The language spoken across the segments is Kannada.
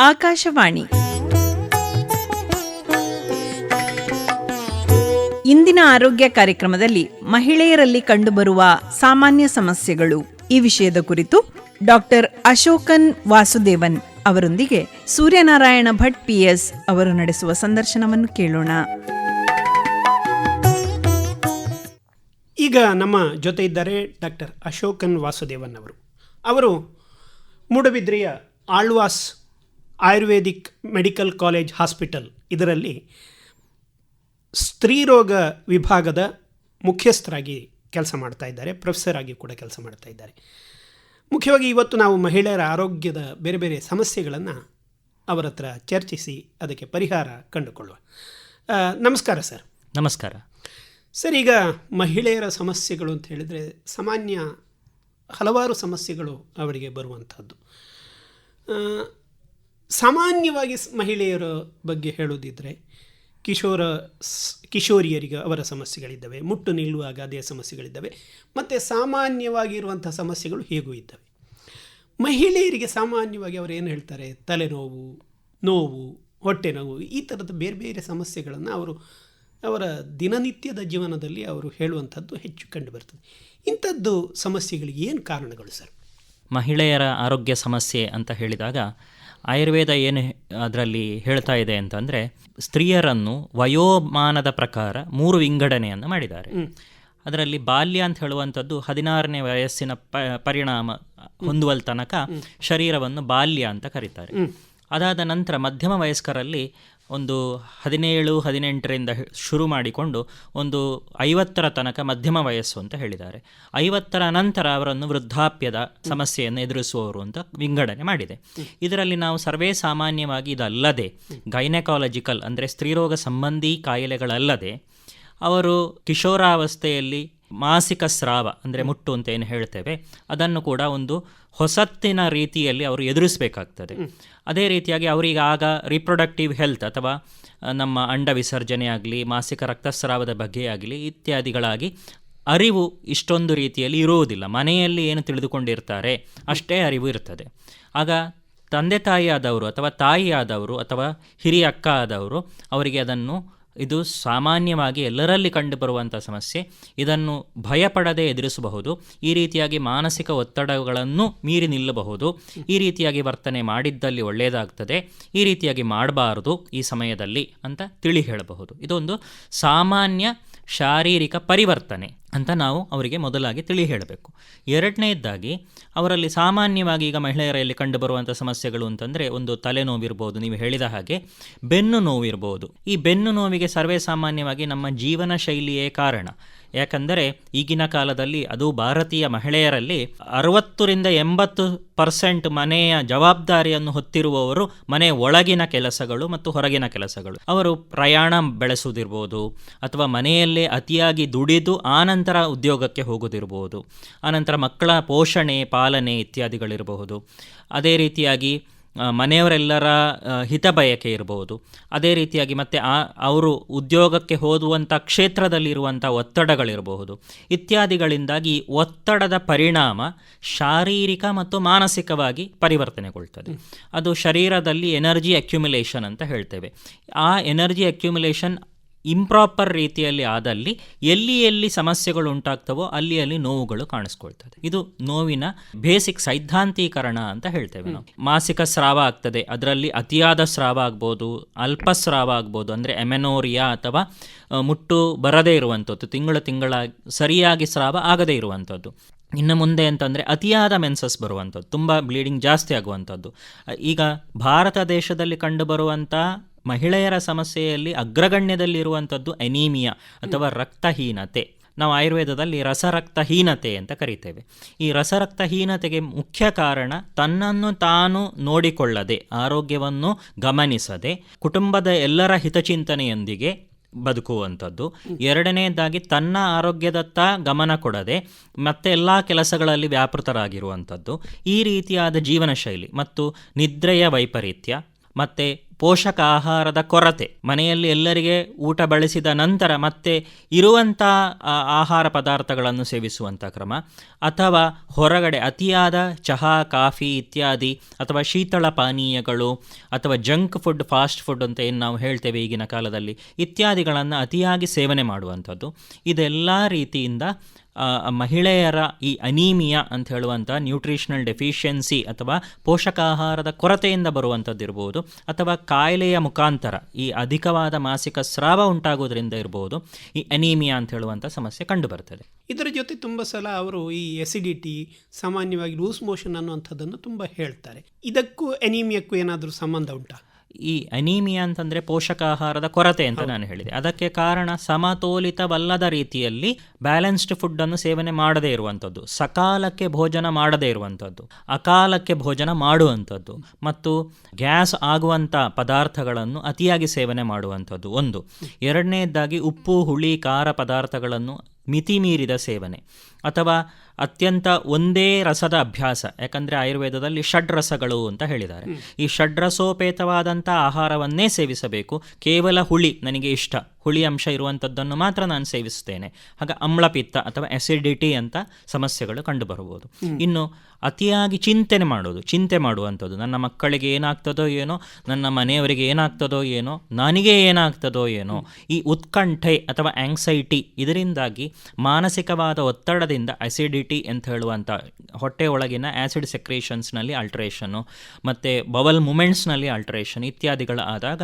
ಆಕಾಶವಾಣಿ. ಇಂದಿನ ಆರೋಗ್ಯ ಕಾರ್ಯಕ್ರಮದಲ್ಲಿ ಮಹಿಳೆಯರಲ್ಲಿ ಕಂಡುಬರುವ ಸಾಮಾನ್ಯ ಸಮಸ್ಯೆಗಳು. ಈ ವಿಷಯದ ಕುರಿತು ಡಾಕ್ಟರ್ ಅಶೋಕನ್ ವಾಸುದೇವನ್ ಅವರೊಂದಿಗೆ ಸೂರ್ಯನಾರಾಯಣ ಭಟ್ ಪಿಎಸ್ ಅವರು ನಡೆಸುವ ಸಂದರ್ಶನವನ್ನು ಕೇಳೋಣ. ಈಗ ನಮ್ಮ ಜೊತೆ ಇದ್ದಾರೆ ಡಾಕ್ಟರ್ ಅಶೋಕನ್ ವಾಸುದೇವನ್ ಅವರು. ಅವರು ಮೂಡುಬಿದ್ರೆಯ Alva's ayurvedic medical college hospital. ಇದರಲ್ಲಿ ಸ್ತ್ರೀರೋಗ ವಿಭಾಗದ ಮುಖ್ಯಸ್ಥರಾಗಿ ಕೆಲಸ ಮಾಡ್ತಾ ಇದ್ದಾರೆ ಪ್ರೊಫೆಸರ್ ಆಗಿ ಕೂಡ ಕೆಲಸ ಮಾಡ್ತಾ ಇದ್ದಾರೆ. ಮುಖ್ಯವಾಗಿ ಇವತ್ತು ನಾವು ಮಹಿಳೆಯರ ಆರೋಗ್ಯದ ಬೇರೆ ಬೇರೆ ಸಮಸ್ಯೆಗಳನ್ನು ಅವರ ಹತ್ರ ಚರ್ಚಿಸಿ ಅದಕ್ಕೆ ಪರಿಹಾರ ಕಂಡುಕೊಳ್ಳುವ. ನಮಸ್ಕಾರ ಸರ್. ನಮಸ್ಕಾರ. ಸರ್ ಈಗ ಮಹಿಳೆಯರ ಸಮಸ್ಯೆಗಳು ಅಂತ ಹೇಳಿದರೆ ಸಾಮಾನ್ಯ ಹಲವಾರು ಸಮಸ್ಯೆಗಳು ಅವರಿಗೆ ಬರುವಂಥದ್ದು. ಸಾಮಾನ್ಯವಾಗಿ ಮಹಿಳೆಯರ ಬಗ್ಗೆ ಹೇಳೋದಿದ್ದರೆ ಕಿಶೋರ ಕಿಶೋರಿಯರಿಗೆ ಅವರ ಸಮಸ್ಯೆಗಳಿದ್ದಾವೆ, ಮುಟ್ಟು ನಿಲ್ಲುವಾಗ ಅದೇ ಸಮಸ್ಯೆಗಳಿದ್ದಾವೆ, ಮತ್ತು ಸಾಮಾನ್ಯವಾಗಿರುವಂಥ ಸಮಸ್ಯೆಗಳು ಹೇಗೂ ಇದ್ದಾವೆ. ಮಹಿಳೆಯರಿಗೆ ಸಾಮಾನ್ಯವಾಗಿ ಅವರು ಏನು ಹೇಳ್ತಾರೆ, ತಲೆನೋವು, ನೋವು, ಹೊಟ್ಟೆ ನೋವು, ಈ ಥರದ ಬೇರೆ ಬೇರೆ ಸಮಸ್ಯೆಗಳನ್ನು ಅವರು ಅವರ ದಿನನಿತ್ಯದ ಜೀವನದಲ್ಲಿ ಅವರು ಹೇಳುವಂಥದ್ದು ಹೆಚ್ಚು ಕಂಡು ಬರ್ತದೆ. ಇಂಥದ್ದು ಸಮಸ್ಯೆಗಳಿಗೆ ಏನು ಕಾರಣಗಳು ಸರ್? ಮಹಿಳೆಯರ ಆರೋಗ್ಯ ಸಮಸ್ಯೆ ಅಂತ ಹೇಳಿದಾಗ ಆಯುರ್ವೇದ ಏನು ಅದರಲ್ಲಿ ಹೇಳ್ತಾ ಇದೆ ಅಂತಂದರೆ ಸ್ತ್ರೀಯರನ್ನು ವಯೋಮಾನದ ಪ್ರಕಾರ ಮೂರು ವಿಂಗಡಣೆಯನ್ನು ಮಾಡಿದ್ದಾರೆ. ಅದರಲ್ಲಿ ಬಾಲ್ಯ ಅಂತ ಹೇಳುವಂಥದ್ದು ಹದಿನಾರನೇ ವಯಸ್ಸಿನ ಪ ಪರಿಣಾಮ ಹೊಂದುವಲ್ ತನಕ ಶರೀರವನ್ನು ಬಾಲ್ಯ ಅಂತ ಕರೀತಾರೆ. ಅದಾದ ನಂತರ ಮಧ್ಯಮ ವಯಸ್ಕರಲ್ಲಿ ಒಂದು ಹದಿನೇಳು, ಹದಿನೆಂಟರಿಂದ ಶುರು ಮಾಡಿಕೊಂಡು ಒಂದು ಐವತ್ತರ ತನಕ ಮಧ್ಯಮ ವಯಸ್ಸು ಅಂತ ಹೇಳಿದ್ದಾರೆ. ಐವತ್ತರ ನಂತರ ಅವರನ್ನು ವೃದ್ಧಾಪ್ಯದ ಸಮಸ್ಯೆಯನ್ನು ಎದುರಿಸುವವರು ಅಂತ ವಿಂಗಡಣೆ ಮಾಡಿದೆ. ಇದರಲ್ಲಿ ನಾವು ಸರ್ವೇ ಸಾಮಾನ್ಯವಾಗಿ ಇದಲ್ಲದೆ ಗೈನಕಾಲಜಿಕಲ್ ಅಂದರೆ ಸ್ತ್ರೀರೋಗ ಸಂಬಂಧಿ ಕಾಯಿಲೆಗಳಲ್ಲದೆ ಅವರು ಕಿಶೋರಾವಸ್ಥೆಯಲ್ಲಿ ಮಾಸಿಕ ಸ್ರಾವ ಅಂದರೆ ಮುಟ್ಟು ಅಂತ ಏನು ಹೇಳ್ತೇವೆ, ಅದನ್ನು ಕೂಡ ಒಂದು ಹೊಸತ್ತಿನ ರೀತಿಯಲ್ಲಿ ಅವರು ಎದುರಿಸಬೇಕಾಗ್ತದೆ. ಅದೇ ರೀತಿಯಾಗಿ ಅವರಿಗೆ ಆಗ ರಿಪ್ರೊಡಕ್ಟಿವ್ ಹೆಲ್ತ್ ಅಥವಾ ನಮ್ಮ ಅಂಡ ವಿಸರ್ಜನೆ ಆಗಲಿ, ಮಾಸಿಕ ರಕ್ತಸ್ರಾವದ ಬಗ್ಗೆ ಆಗಲಿ ಇತ್ಯಾದಿಗಳಾಗಿ ಅರಿವು ಇಷ್ಟೊಂದು ರೀತಿಯಲ್ಲಿ ಇರುವುದಿಲ್ಲ. ಮನೆಯಲ್ಲಿ ಏನು ತಿಳಿದುಕೊಂಡಿರ್ತಾರೆ, ಅಷ್ಟೇ ಅರಿವು ಇರ್ತದೆ. ಆಗ ತಂದೆ ತಾಯಿಯಾದವರು ಅಥವಾ ತಾಯಿಯಾದವರು ಅಥವಾ ಹಿರಿಯ ಅಕ್ಕ ಆದವರು ಅವರಿಗೆ ಅದನ್ನು ಇದು ಸಾಮಾನ್ಯವಾಗಿ ಎಲ್ಲರಲ್ಲಿ ಕಂಡುಬರುವಂಥ ಸಮಸ್ಯೆ. ಇದನ್ನು ಭಯಪಡದೆ ಎದುರಿಸಬಹುದು. ಈ ರೀತಿಯಾಗಿ ಮಾನಸಿಕ ಒತ್ತಡಗಳನ್ನು ಮೀರಿ ನಿಲ್ಲಬಹುದು. ಈ ರೀತಿಯಾಗಿ ವರ್ತನೆ ಮಾಡಿದ್ದಲ್ಲಿ ಒಳ್ಳೆಯದಾಗ್ತದೆ ಈ ರೀತಿಯಾಗಿ ಮಾಡಬಾರದು ಈ ಸಮಯದಲ್ಲಿ ಅಂತ ತಿಳಿ ಹೇಳಬಹುದು. ಇದೊಂದು ಸಾಮಾನ್ಯ ಶಾರೀರಿಕ ಪರಿವರ್ತನೆ. ಅಂತ ನಾವು ಅವರಿಗೆ ಮೊದಲಾಗಿ ತಿಳಿ ಹೇಳಬೇಕು ಎರಡನೇದಾಗಿ ಅವರಲ್ಲಿ ಸಾಮಾನ್ಯವಾಗಿ ಈಗ ಮಹಿಳೆಯರಲ್ಲಿ ಕಂಡುಬರುವಂಥ ಸಮಸ್ಯೆಗಳು ಅಂತಂದರೆ ಒಂದು ತಲೆನೋವಿರ್ಬೋದು, ನೀವು ಹೇಳಿದ ಹಾಗೆ ಬೆನ್ನು ನೋವಿರ್ಬೋದು. ಈ ಬೆನ್ನು ನೋವಿಗೆ ಸರ್ವೇ ಸಾಮಾನ್ಯವಾಗಿ ನಮ್ಮ ಜೀವನ ಶೈಲಿಯೇ ಕಾರಣ. ಯಾಕಂದರೆ ಈಗಿನ ಕಾಲದಲ್ಲಿ ಅದು ಭಾರತೀಯ ಮಹಿಳೆಯರಲ್ಲಿ ಅರವತ್ತರಿಂದ ಎಂಬತ್ತು ಪರ್ಸೆಂಟ್ ಮನೆಯ ಜವಾಬ್ದಾರಿಯನ್ನು ಹೊತ್ತಿರುವವರು ಮನೆ ಒಳಗಿನ ಕೆಲಸಗಳು ಮತ್ತು ಹೊರಗಿನ ಕೆಲಸಗಳು. ಅವರು ಪ್ರಯಾಣ ಬೆಳೆಸುವುದಿರ್ಬೋದು ಅಥವಾ ಮನೆಯಲ್ಲೇ ಅತಿಯಾಗಿ ದುಡಿದು ಆನಂತರ ಉದ್ಯೋಗಕ್ಕೆ ಹೋಗೋದಿರ್ಬೋದು ಆನಂತರ ಮಕ್ಕಳ ಪೋಷಣೆ, ಪಾಲನೆ ಇತ್ಯಾದಿಗಳಿರಬಹುದು. ಅದೇ ರೀತಿಯಾಗಿ ಮನೆಯವರೆಲ್ಲರ ಹಿತ ಬಯಕೆ ಇರಬಹುದು. ಅದೇ ರೀತಿಯಾಗಿ ಮತ್ತು ಆ, ಅವರು ಉದ್ಯೋಗಕ್ಕೆ ಹೋದುವಂಥ ಕ್ಷೇತ್ರದಲ್ಲಿರುವಂಥ ಒತ್ತಡಗಳಿರಬಹುದು. ಇತ್ಯಾದಿಗಳಿಂದಾಗಿ ಒತ್ತಡದ ಪರಿಣಾಮ ಶಾರೀರಿಕ ಮತ್ತು ಮಾನಸಿಕವಾಗಿ ಪರಿವರ್ತನೆಗೊಳ್ತದೆ. ಅದು ಶರೀರದಲ್ಲಿ ಎನರ್ಜಿ ಅಕ್ಯುಮಿಲೇಷನ್ ಅಂತ ಹೇಳ್ತೇವೆ. ಆ ಎನರ್ಜಿ ಅಕ್ಯುಮುಲೇಷನ್ ಇಂಪ್ರಾಪರ್ ರೀತಿಯಲ್ಲಿ ಆದಲ್ಲಿ ಎಲ್ಲಿ ಎಲ್ಲಿ ಸಮಸ್ಯೆಗಳು ಉಂಟಾಗ್ತವೋ ಅಲ್ಲಿ ಅಲ್ಲಿ ನೋವುಗಳು ಕಾಣಿಸ್ಕೊಳ್ತದೆ. ಇದು ನೋವಿನ ಬೇಸಿಕ್ ಸೈದ್ಧಾಂತೀಕರಣ ಅಂತ ಹೇಳ್ತೇವೆ ನಾವು. ಮಾಸಿಕ ಸ್ರಾವ ಆಗ್ತದೆ. ಅದರಲ್ಲಿ ಅತಿಯಾದ ಸ್ರಾವ ಆಗ್ಬೋದು ಅಲ್ಪ ಸ್ರಾವ ಆಗ್ಬೋದು ಅಂದರೆ ಎಮೆನೋರಿಯಾ ಅಥವಾ ಮುಟ್ಟು ಬರದೇ ಇರುವಂಥದ್ದು ತಿಂಗಳು ತಿಂಗಳ ಸರಿಯಾಗಿ ಸ್ರಾವ ಆಗದೇ ಇರುವಂಥದ್ದು. ಇನ್ನು ಮುಂದೆ ಅಂತಂದರೆ ಅತಿಯಾದ ಮೆನ್ಸಸ್ ಬರುವಂಥದ್ದು ತುಂಬ ಬ್ಲೀಡಿಂಗ್ ಜಾಸ್ತಿ ಆಗುವಂಥದ್ದು. ಈಗ ಭಾರತ ದೇಶದಲ್ಲಿ ಕಂಡುಬರುವಂಥ ಮಹಿಳೆಯರ ಸಮಸ್ಯೆಯಲ್ಲಿ ಅಗ್ರಗಣ್ಯದಲ್ಲಿರುವಂಥದ್ದು ಅನೀಮಿಯಾ ಅಥವಾ ರಕ್ತಹೀನತೆ. ನಾವು ಆಯುರ್ವೇದದಲ್ಲಿ ರಸರಕ್ತಹೀನತೆ ಅಂತ ಕರಿತೇವೆ. ಈ ರಸರಕ್ತಹೀನತೆಗೆ ಮುಖ್ಯ ಕಾರಣ ತನ್ನನ್ನು ತಾನು ನೋಡಿಕೊಳ್ಳದೆ ಆರೋಗ್ಯವನ್ನು ಗಮನಿಸದೆ ಕುಟುಂಬದ ಎಲ್ಲರ ಹಿತಚಿಂತನೆಯೊಂದಿಗೆ ಬದುಕುವಂಥದ್ದು. ಎರಡನೆಯದಾಗಿ ತನ್ನ ಆರೋಗ್ಯದತ್ತ ಗಮನ ಕೊಡದೆ ಮತ್ತೆ ಎಲ್ಲ ಕೆಲಸಗಳಲ್ಲಿ ವ್ಯಾಪೃತರಾಗಿರುವಂಥದ್ದು. ಈ ರೀತಿಯಾದ ಜೀವನ ಶೈಲಿ ಮತ್ತು ನಿದ್ರೆಯ ವೈಪರೀತ್ಯ ಮತ್ತು ಪೋಷಕ ಆಹಾರದ ಕೊರತೆ. ಮನೆಯಲ್ಲಿ ಎಲ್ಲರಿಗೆ ಊಟ ಬಳಸಿದ ನಂತರ ಮತ್ತೆ ಇರುವಂಥ ಆಹಾರ ಪದಾರ್ಥಗಳನ್ನು ಸೇವಿಸುವಂಥ ಕ್ರಮ. ಅಥವಾ ಹೊರಗಡೆ ಅತಿಯಾದ ಚಹಾ, ಕಾಫಿ ಇತ್ಯಾದಿ ಅಥವಾ ಶೀತಳ ಪಾನೀಯಗಳು ಅಥವಾ ಜಂಕ್ ಫುಡ್, ಫಾಸ್ಟ್ ಫುಡ್ ಅಂತ ಏನು ನಾವು ಹೇಳ್ತೇವೆ ಈಗಿನ ಕಾಲದಲ್ಲಿ ಇತ್ಯಾದಿಗಳನ್ನು ಅತಿಯಾಗಿ ಸೇವನೆ ಮಾಡುವಂಥದ್ದು. ಇದೆಲ್ಲ ರೀತಿಯಿಂದ ಮಹಿಳೆಯರ ಈ ಅನೀಮಿಯಾ ಅಂತ ಹೇಳುವಂಥ ನ್ಯೂಟ್ರಿಷನಲ್ ಡೆಫಿಷಿಯನ್ಸಿ ಅಥವಾ ಪೋಷಕಾಹಾರದ ಕೊರತೆಯಿಂದ ಬರುವಂಥದ್ದು ಇರ್ಬೋದು ಅಥವಾ ಕಾಯಿಲೆಯ ಮುಖಾಂತರ ಈ ಅಧಿಕವಾದ ಮಾಸಿಕ ಸ್ರಾವ ಉಂಟಾಗೋದ್ರಿಂದ ಇರ್ಬೋದು ಈ ಅನೀಮಿಯಾ ಅಂತ ಹೇಳುವಂಥ ಸಮಸ್ಯೆ ಕಂಡುಬರ್ತದೆ. ಇದರ ಜೊತೆ ತುಂಬ ಸಲ ಅವರು ಈ ಎಸಿಡಿಟಿ ಸಾಮಾನ್ಯವಾಗಿ ಲೂಸ್ ಮೋಷನ್ ಅನ್ನುವಂಥದ್ದನ್ನು ತುಂಬ ಹೇಳ್ತಾರೆ. ಇದಕ್ಕೂ ಅನೀಮಿಯಕ್ಕೂ ಏನಾದರೂ ಸಂಬಂಧ ಉಂಟಾ? ಈ ಅನೀಮಿಯಾ ಅಂತಂದರೆ ಪೋಷಕಾಹಾರದ ಕೊರತೆ ಅಂತ ನಾನು ಹೇಳಿದೆ. ಅದಕ್ಕೆ ಕಾರಣ ಸಮತೋಲಿತವಲ್ಲದ ರೀತಿಯಲ್ಲಿ ಬ್ಯಾಲೆನ್ಸ್ಡ್ ಫುಡ್ಡನ್ನು ಸೇವನೆ ಮಾಡದೇ ಇರುವಂಥದ್ದು. ಸಕಾಲಕ್ಕೆ ಭೋಜನ ಮಾಡದೇ ಇರುವಂಥದ್ದು. ಅಕಾಲಕ್ಕೆ ಭೋಜನ ಮಾಡುವಂಥದ್ದು. ಮತ್ತು ಗ್ಯಾಸ್ ಆಗುವಂಥ ಪದಾರ್ಥಗಳನ್ನು ಅತಿಯಾಗಿ ಸೇವನೆ ಮಾಡುವಂಥದ್ದು. ಒಂದು. ಎರಡನೇದಾಗಿ ಉಪ್ಪು ಹುಳಿ ಖಾರ ಪದಾರ್ಥಗಳನ್ನು ಮಿತಿಮೀರಿದ ಸೇವನೆ. ಅಥವಾ ಅತ್ಯಂತ ಒಂದೇ ರಸದ ಅಭ್ಯಾಸ ಯಾಕಂದರೆ ಆಯುರ್ವೇದದಲ್ಲಿ ಷಡ್ರಸಗಳು ಅಂತ ಹೇಳಿದ್ದಾರೆ. ಈ ಷಡ್ರಸೋಪೇತವಾದಂಥ ಆಹಾರವನ್ನೇ ಸೇವಿಸಬೇಕು. ಕೇವಲ ಹುಳಿ ನನಗೆ ಇಷ್ಟ. ಹುಳಿ ಅಂಶ ಇರುವಂಥದ್ದನ್ನು ಮಾತ್ರ ನಾನು ಸೇವಿಸ್ತೇನೆ ಹಾಗೆ ಅಮ್ಲಪಿತ್ತ ಅಥವಾ ಅಸಿಡಿಟಿ ಅಂತ ಸಮಸ್ಯೆಗಳು ಕಂಡುಬರಬಹುದು. ಇನ್ನು ಅತಿಯಾಗಿ ಚಿಂತನೆ ಮಾಡೋದು ಚಿಂತೆ ಮಾಡುವಂಥದ್ದು ನನ್ನ ಮಕ್ಕಳಿಗೆ ಏನಾಗ್ತದೋ ಏನೋ ನನ್ನ ಮನೆಯವರಿಗೆ ಏನಾಗ್ತದೋ ಏನೋ ನನಗೆ ಏನಾಗ್ತದೋ ಏನೋ ಈ ಉತ್ಕಂಠೆ ಅಥವಾ ಆಂಗ್ಸೈಟಿ ಇದರಿಂದಾಗಿ ಮಾನಸಿಕವಾದ ಒತ್ತಡದಿಂದ ಅಸಿಡಿಟಿ ಅಂತ ಹೇಳುವಂಥ ಹೊಟ್ಟೆ ಒಳಗಿನ ಆ್ಯಸಿಡ್ ಸೆಕ್ರೇಷನ್ಸ್ನಲ್ಲಿ ಅಲ್ಟ್ರೇಷನ್ನು ಮತ್ತು ಬವಲ್ ಮೂಮೆಂಟ್ಸ್ನಲ್ಲಿ ಅಲ್ಟ್ರೇಷನ್ ಇತ್ಯಾದಿಗಳು ಆದಾಗ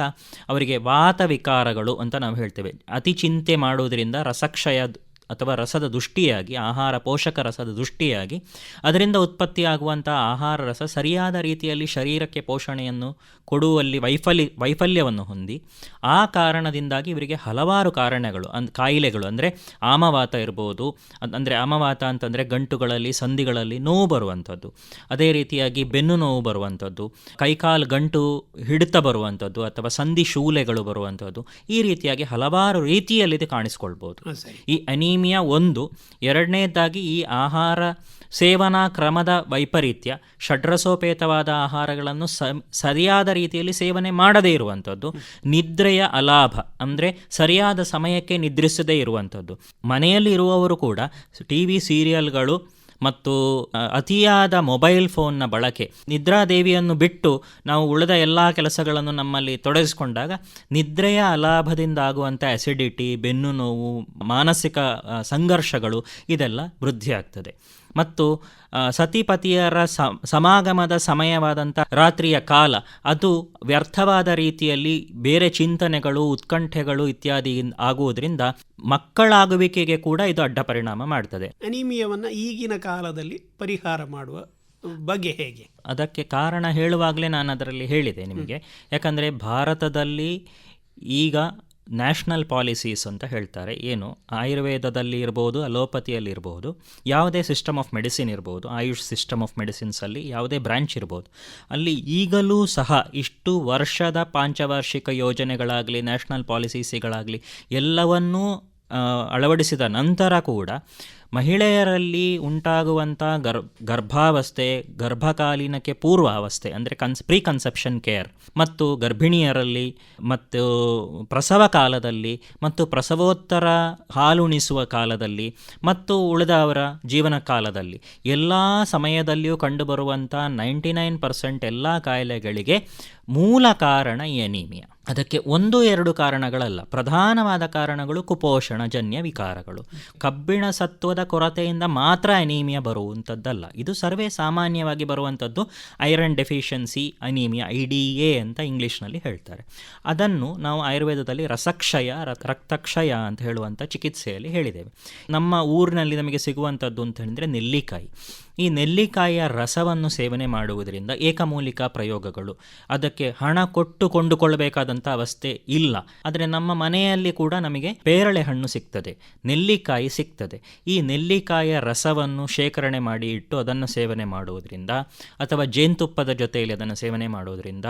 ಅವರಿಗೆ ವಾತ ವಿಕಾರಗಳು ಅಂತ ನಾವು ಹೇಳ್ತೇವೆ. ಅತಿ ಚಿಂತೆ ಮಾಡೋದರಿಂದ ರಸಕ್ಷಯ ಅಥವಾ ರಸದ ದೃಷ್ಟಿಯಾಗಿ ಆಹಾರ ಪೋಷಕ ರಸದ ದೃಷ್ಟಿಯಾಗಿ ಅದರಿಂದ ಉತ್ಪತ್ತಿಯಾಗುವಂಥ ಆಹಾರ ರಸ ಸರಿಯಾದ ರೀತಿಯಲ್ಲಿ ಶರೀರಕ್ಕೆ ಪೋಷಣೆಯನ್ನು ಕೊಡುವಲ್ಲಿ ವೈಫಲ್ಯ ವೈಫಲ್ಯವನ್ನು ಹೊಂದಿ ಆ ಕಾರಣದಿಂದಾಗಿ ಇವರಿಗೆ ಹಲವಾರು ಕಾರಣಗಳು ಅನ್ ಕಾಯಿಲೆಗಳು ಅಂದರೆ ಆಮವಾತ ಇರ್ಬೋದು ಅಂದರೆ ಆಮವಾತ ಅಂತಂದರೆ ಗಂಟುಗಳಲ್ಲಿ ಸಂಧಿಗಳಲ್ಲಿ ನೋವು ಬರುವಂಥದ್ದು. ಅದೇ ರೀತಿಯಾಗಿ ಬೆನ್ನು ನೋವು ಬರುವಂಥದ್ದು ಕೈಕಾಲು ಗಂಟು ಹಿಡಿತ ಬರುವಂಥದ್ದು ಅಥವಾ ಸಂಧಿ ಶೂಲೆಗಳು ಬರುವಂಥದ್ದು ಈ ರೀತಿಯಾಗಿ ಹಲವಾರು ರೀತಿಯಲ್ಲಿ ಇದು ಕಾಣಿಸ್ಕೊಳ್ಬೋದು. ಈ ಅನಿ ಅನೀಮಿಯಾ ಒಂದು. ಎರಡನೇದಾಗಿ ಈ ಆಹಾರ ಸೇವನಾ ಕ್ರಮದ ವೈಪರೀತ್ಯ. ಷಡ್ರಸೋಪೇತವಾದ ಆಹಾರಗಳನ್ನು ಸರಿಯಾದ ರೀತಿಯಲ್ಲಿ ಸೇವನೆ ಮಾಡದೇ ಇರುವಂಥದ್ದು. ನಿದ್ರೆಯ ಅಲಾಭ, ಅಂದರೆ ಸರಿಯಾದ ಸಮಯಕ್ಕೆ ನಿದ್ರಿಸದೇ ಇರುವಂಥದ್ದು. ಮನೆಯಲ್ಲಿ ಇರುವವರು ಕೂಡ ಟಿ ವಿ ಸೀರಿಯಲ್ಗಳು ಮತ್ತು ಅತಿಯಾದ ಮೊಬೈಲ್ ಫೋನ್ನ ಬಳಕೆ, ನಿದ್ರಾದೇವಿಯನ್ನು ಬಿಟ್ಟು ನಾವು ಉಳಿದ ಎಲ್ಲ ಕೆಲಸಗಳನ್ನು ನಮ್ಮಲ್ಲಿ ತೊಡಗಿಸಿಕೊಂಡಾಗ ನಿದ್ರೆಯ ಅಲಾಭದಿಂದ ಆಗುವಂಥ ಅಸಿಡಿಟಿ ಬೆನ್ನು ನೋವು, ಮಾನಸಿಕ ಸಂಘರ್ಷಗಳು ಇದೆಲ್ಲ ವೃದ್ಧಿಯಾಗ್ತದೆ. ಮತ್ತು ಸತಿಪತಿಯರ ಸಮಾಗಮದ ಸಮಯವಾದಂಥ ರಾತ್ರಿಯ ಕಾಲ ಅದು ವ್ಯರ್ಥವಾದ ರೀತಿಯಲ್ಲಿ ಬೇರೆ ಚಿಂತನೆಗಳು ಉತ್ಕಂಠೆಗಳು ಇತ್ಯಾದಿ ಆಗುವುದರಿಂದ ಮಕ್ಕಳಾಗುವಿಕೆಗೆ ಕೂಡ ಇದು ಅಡ್ಡ ಪರಿಣಾಮ ಮಾಡ್ತದೆ. ಅನಿಮಿಯವನ್ನು ಈಗಿನ ಕಾಲದಲ್ಲಿ ಪರಿಹಾರ ಮಾಡುವ ಬಗ್ಗೆ ಹೇಗೆ? ಅದಕ್ಕೆ ಕಾರಣ ಹೇಳುವಾಗಲೇ ನಾನು ಅದರಲ್ಲಿ ಹೇಳಿದೆ ನಿಮಗೆ. ಯಾಕಂದರೆ ಭಾರತದಲ್ಲಿ ಈಗ ನ್ಯಾಷನಲ್ ಪಾಲಿಸೀಸ್ ಅಂತ ಹೇಳ್ತಾರೆ. ಏನು? ಆಯುರ್ವೇದದಲ್ಲಿ ಇರ್ಬೋದು, ಅಲೋಪತಿಯಲ್ಲಿ ಇರ್ಬೋದು, ಯಾವುದೇ ಸಿಸ್ಟಮ್ ಆಫ್ ಮೆಡಿಸಿನ್ ಇರ್ಬೋದು, ಆಯುಷ್ ಸಿಸ್ಟಮ್ ಆಫ್ ಮೆಡಿಸಿನ್ಸಲ್ಲಿ ಯಾವುದೇ ಬ್ರ್ಯಾಂಚ್ ಇರ್ಬೋದು. ಅಲ್ಲಿ ಈಗಲೂ ಸಹ ಇಷ್ಟು ವರ್ಷದ ಪಾಂಚವಾರ್ಷಿಕ ಯೋಜನೆಗಳಾಗಲಿ, ನ್ಯಾಷನಲ್ ಪಾಲಿಸೀಸಿಗಳಾಗಲಿ ಎಲ್ಲವನ್ನೂ ಅಳವಡಿಸಿದ ನಂತರ ಕೂಡ ಮಹಿಳೆಯರಲ್ಲಿ ಉಂಟಾಗುವಂಥ ಗರ್, ಗರ್ಭಾವಸ್ಥೆ, ಗರ್ಭಕಾಲೀನಕ್ಕೆ ಪೂರ್ವ ಅವಸ್ಥೆ ಅಂದರೆ ಕನ್ಸ್ ಪ್ರೀ ಕನ್ಸೆಪ್ಷನ್ ಕೇರ್, ಮತ್ತು ಗರ್ಭಿಣಿಯರಲ್ಲಿ ಮತ್ತು ಪ್ರಸವ ಕಾಲದಲ್ಲಿ ಮತ್ತು ಪ್ರಸವೋತ್ತರ ಹಾಲುಣಿಸುವ ಕಾಲದಲ್ಲಿ ಮತ್ತು ಉಳಿದವರ ಜೀವನ ಕಾಲದಲ್ಲಿ ಎಲ್ಲ ಸಮಯದಲ್ಲಿಯೂ ಕಂಡುಬರುವಂಥ ನೈಂಟಿ ನೈನ್ ಪರ್ಸೆಂಟ್ ಎಲ್ಲ ಕಾಯಿಲೆಗಳಿಗೆ ಮೂಲ ಕಾರಣ ಈ ಅದಕ್ಕೆ ಒಂದು ಎರಡು ಕಾರಣಗಳಲ್ಲ. ಪ್ರಧಾನವಾದ ಕಾರಣಗಳು ಕುಪೋಷಣಜನ್ಯ ವಿಕಾರಗಳು. ಕಬ್ಬಿಣ ಸತ್ವದ ಕೊರತೆಯಿಂದ ಮಾತ್ರ ಅನೀಮಿಯಾ ಬರುವಂಥದ್ದಲ್ಲ. ಇದು ಸರ್ವೇ ಸಾಮಾನ್ಯವಾಗಿ ಬರುವಂಥದ್ದು iron deficiency, anaemia, I D A ಅಂತ ಇಂಗ್ಲೀಷ್ನಲ್ಲಿ ಹೇಳ್ತಾರೆ. ಅದನ್ನು ನಾವು ಆಯುರ್ವೇದದಲ್ಲಿ ರಸಕ್ಷಯ ರಕ್ತಕ್ಷಯ ಅಂತ ಹೇಳುವಂಥ ಚಿಕಿತ್ಸೆಯಲ್ಲಿ ಹೇಳಿದ್ದೇವೆ. ನಮ್ಮ ಊರಿನಲ್ಲಿ ನಮಗೆ ಸಿಗುವಂಥದ್ದು ಅಂತ ಹೇಳಿದರೆ ನೆಲ್ಲಿಕಾಯಿ. ಈ ನೆಲ್ಲಿಕಾಯಿಯ ರಸವನ್ನು ಸೇವನೆ ಮಾಡುವುದರಿಂದ ಏಕಮೂಲಿಕ ಪ್ರಯೋಗಗಳು. ಅದಕ್ಕೆ ಹಣ ಕೊಟ್ಟು ಕೊಂಡುಕೊಳ್ಳಬೇಕಾದಂಥ ಅವಸ್ಥೆ ಇಲ್ಲ. ಆದರೆ ನಮ್ಮ ಮನೆಯಲ್ಲಿ ಕೂಡ ನಮಗೆ ಪೇರಳೆ ಹಣ್ಣು ಸಿಗ್ತದೆ, ನೆಲ್ಲಿಕಾಯಿ ಸಿಗ್ತದೆ. ಈ ನೆಲ್ಲಿಕಾಯಿಯ ರಸವನ್ನು ಶೇಖರಣೆ ಮಾಡಿ ಇಟ್ಟು ಅದನ್ನು ಸೇವನೆ ಮಾಡುವುದರಿಂದ ಅಥವಾ ಜೇನುತುಪ್ಪದ ಜೊತೆಯಲ್ಲಿ ಅದನ್ನು ಸೇವನೆ ಮಾಡುವುದರಿಂದ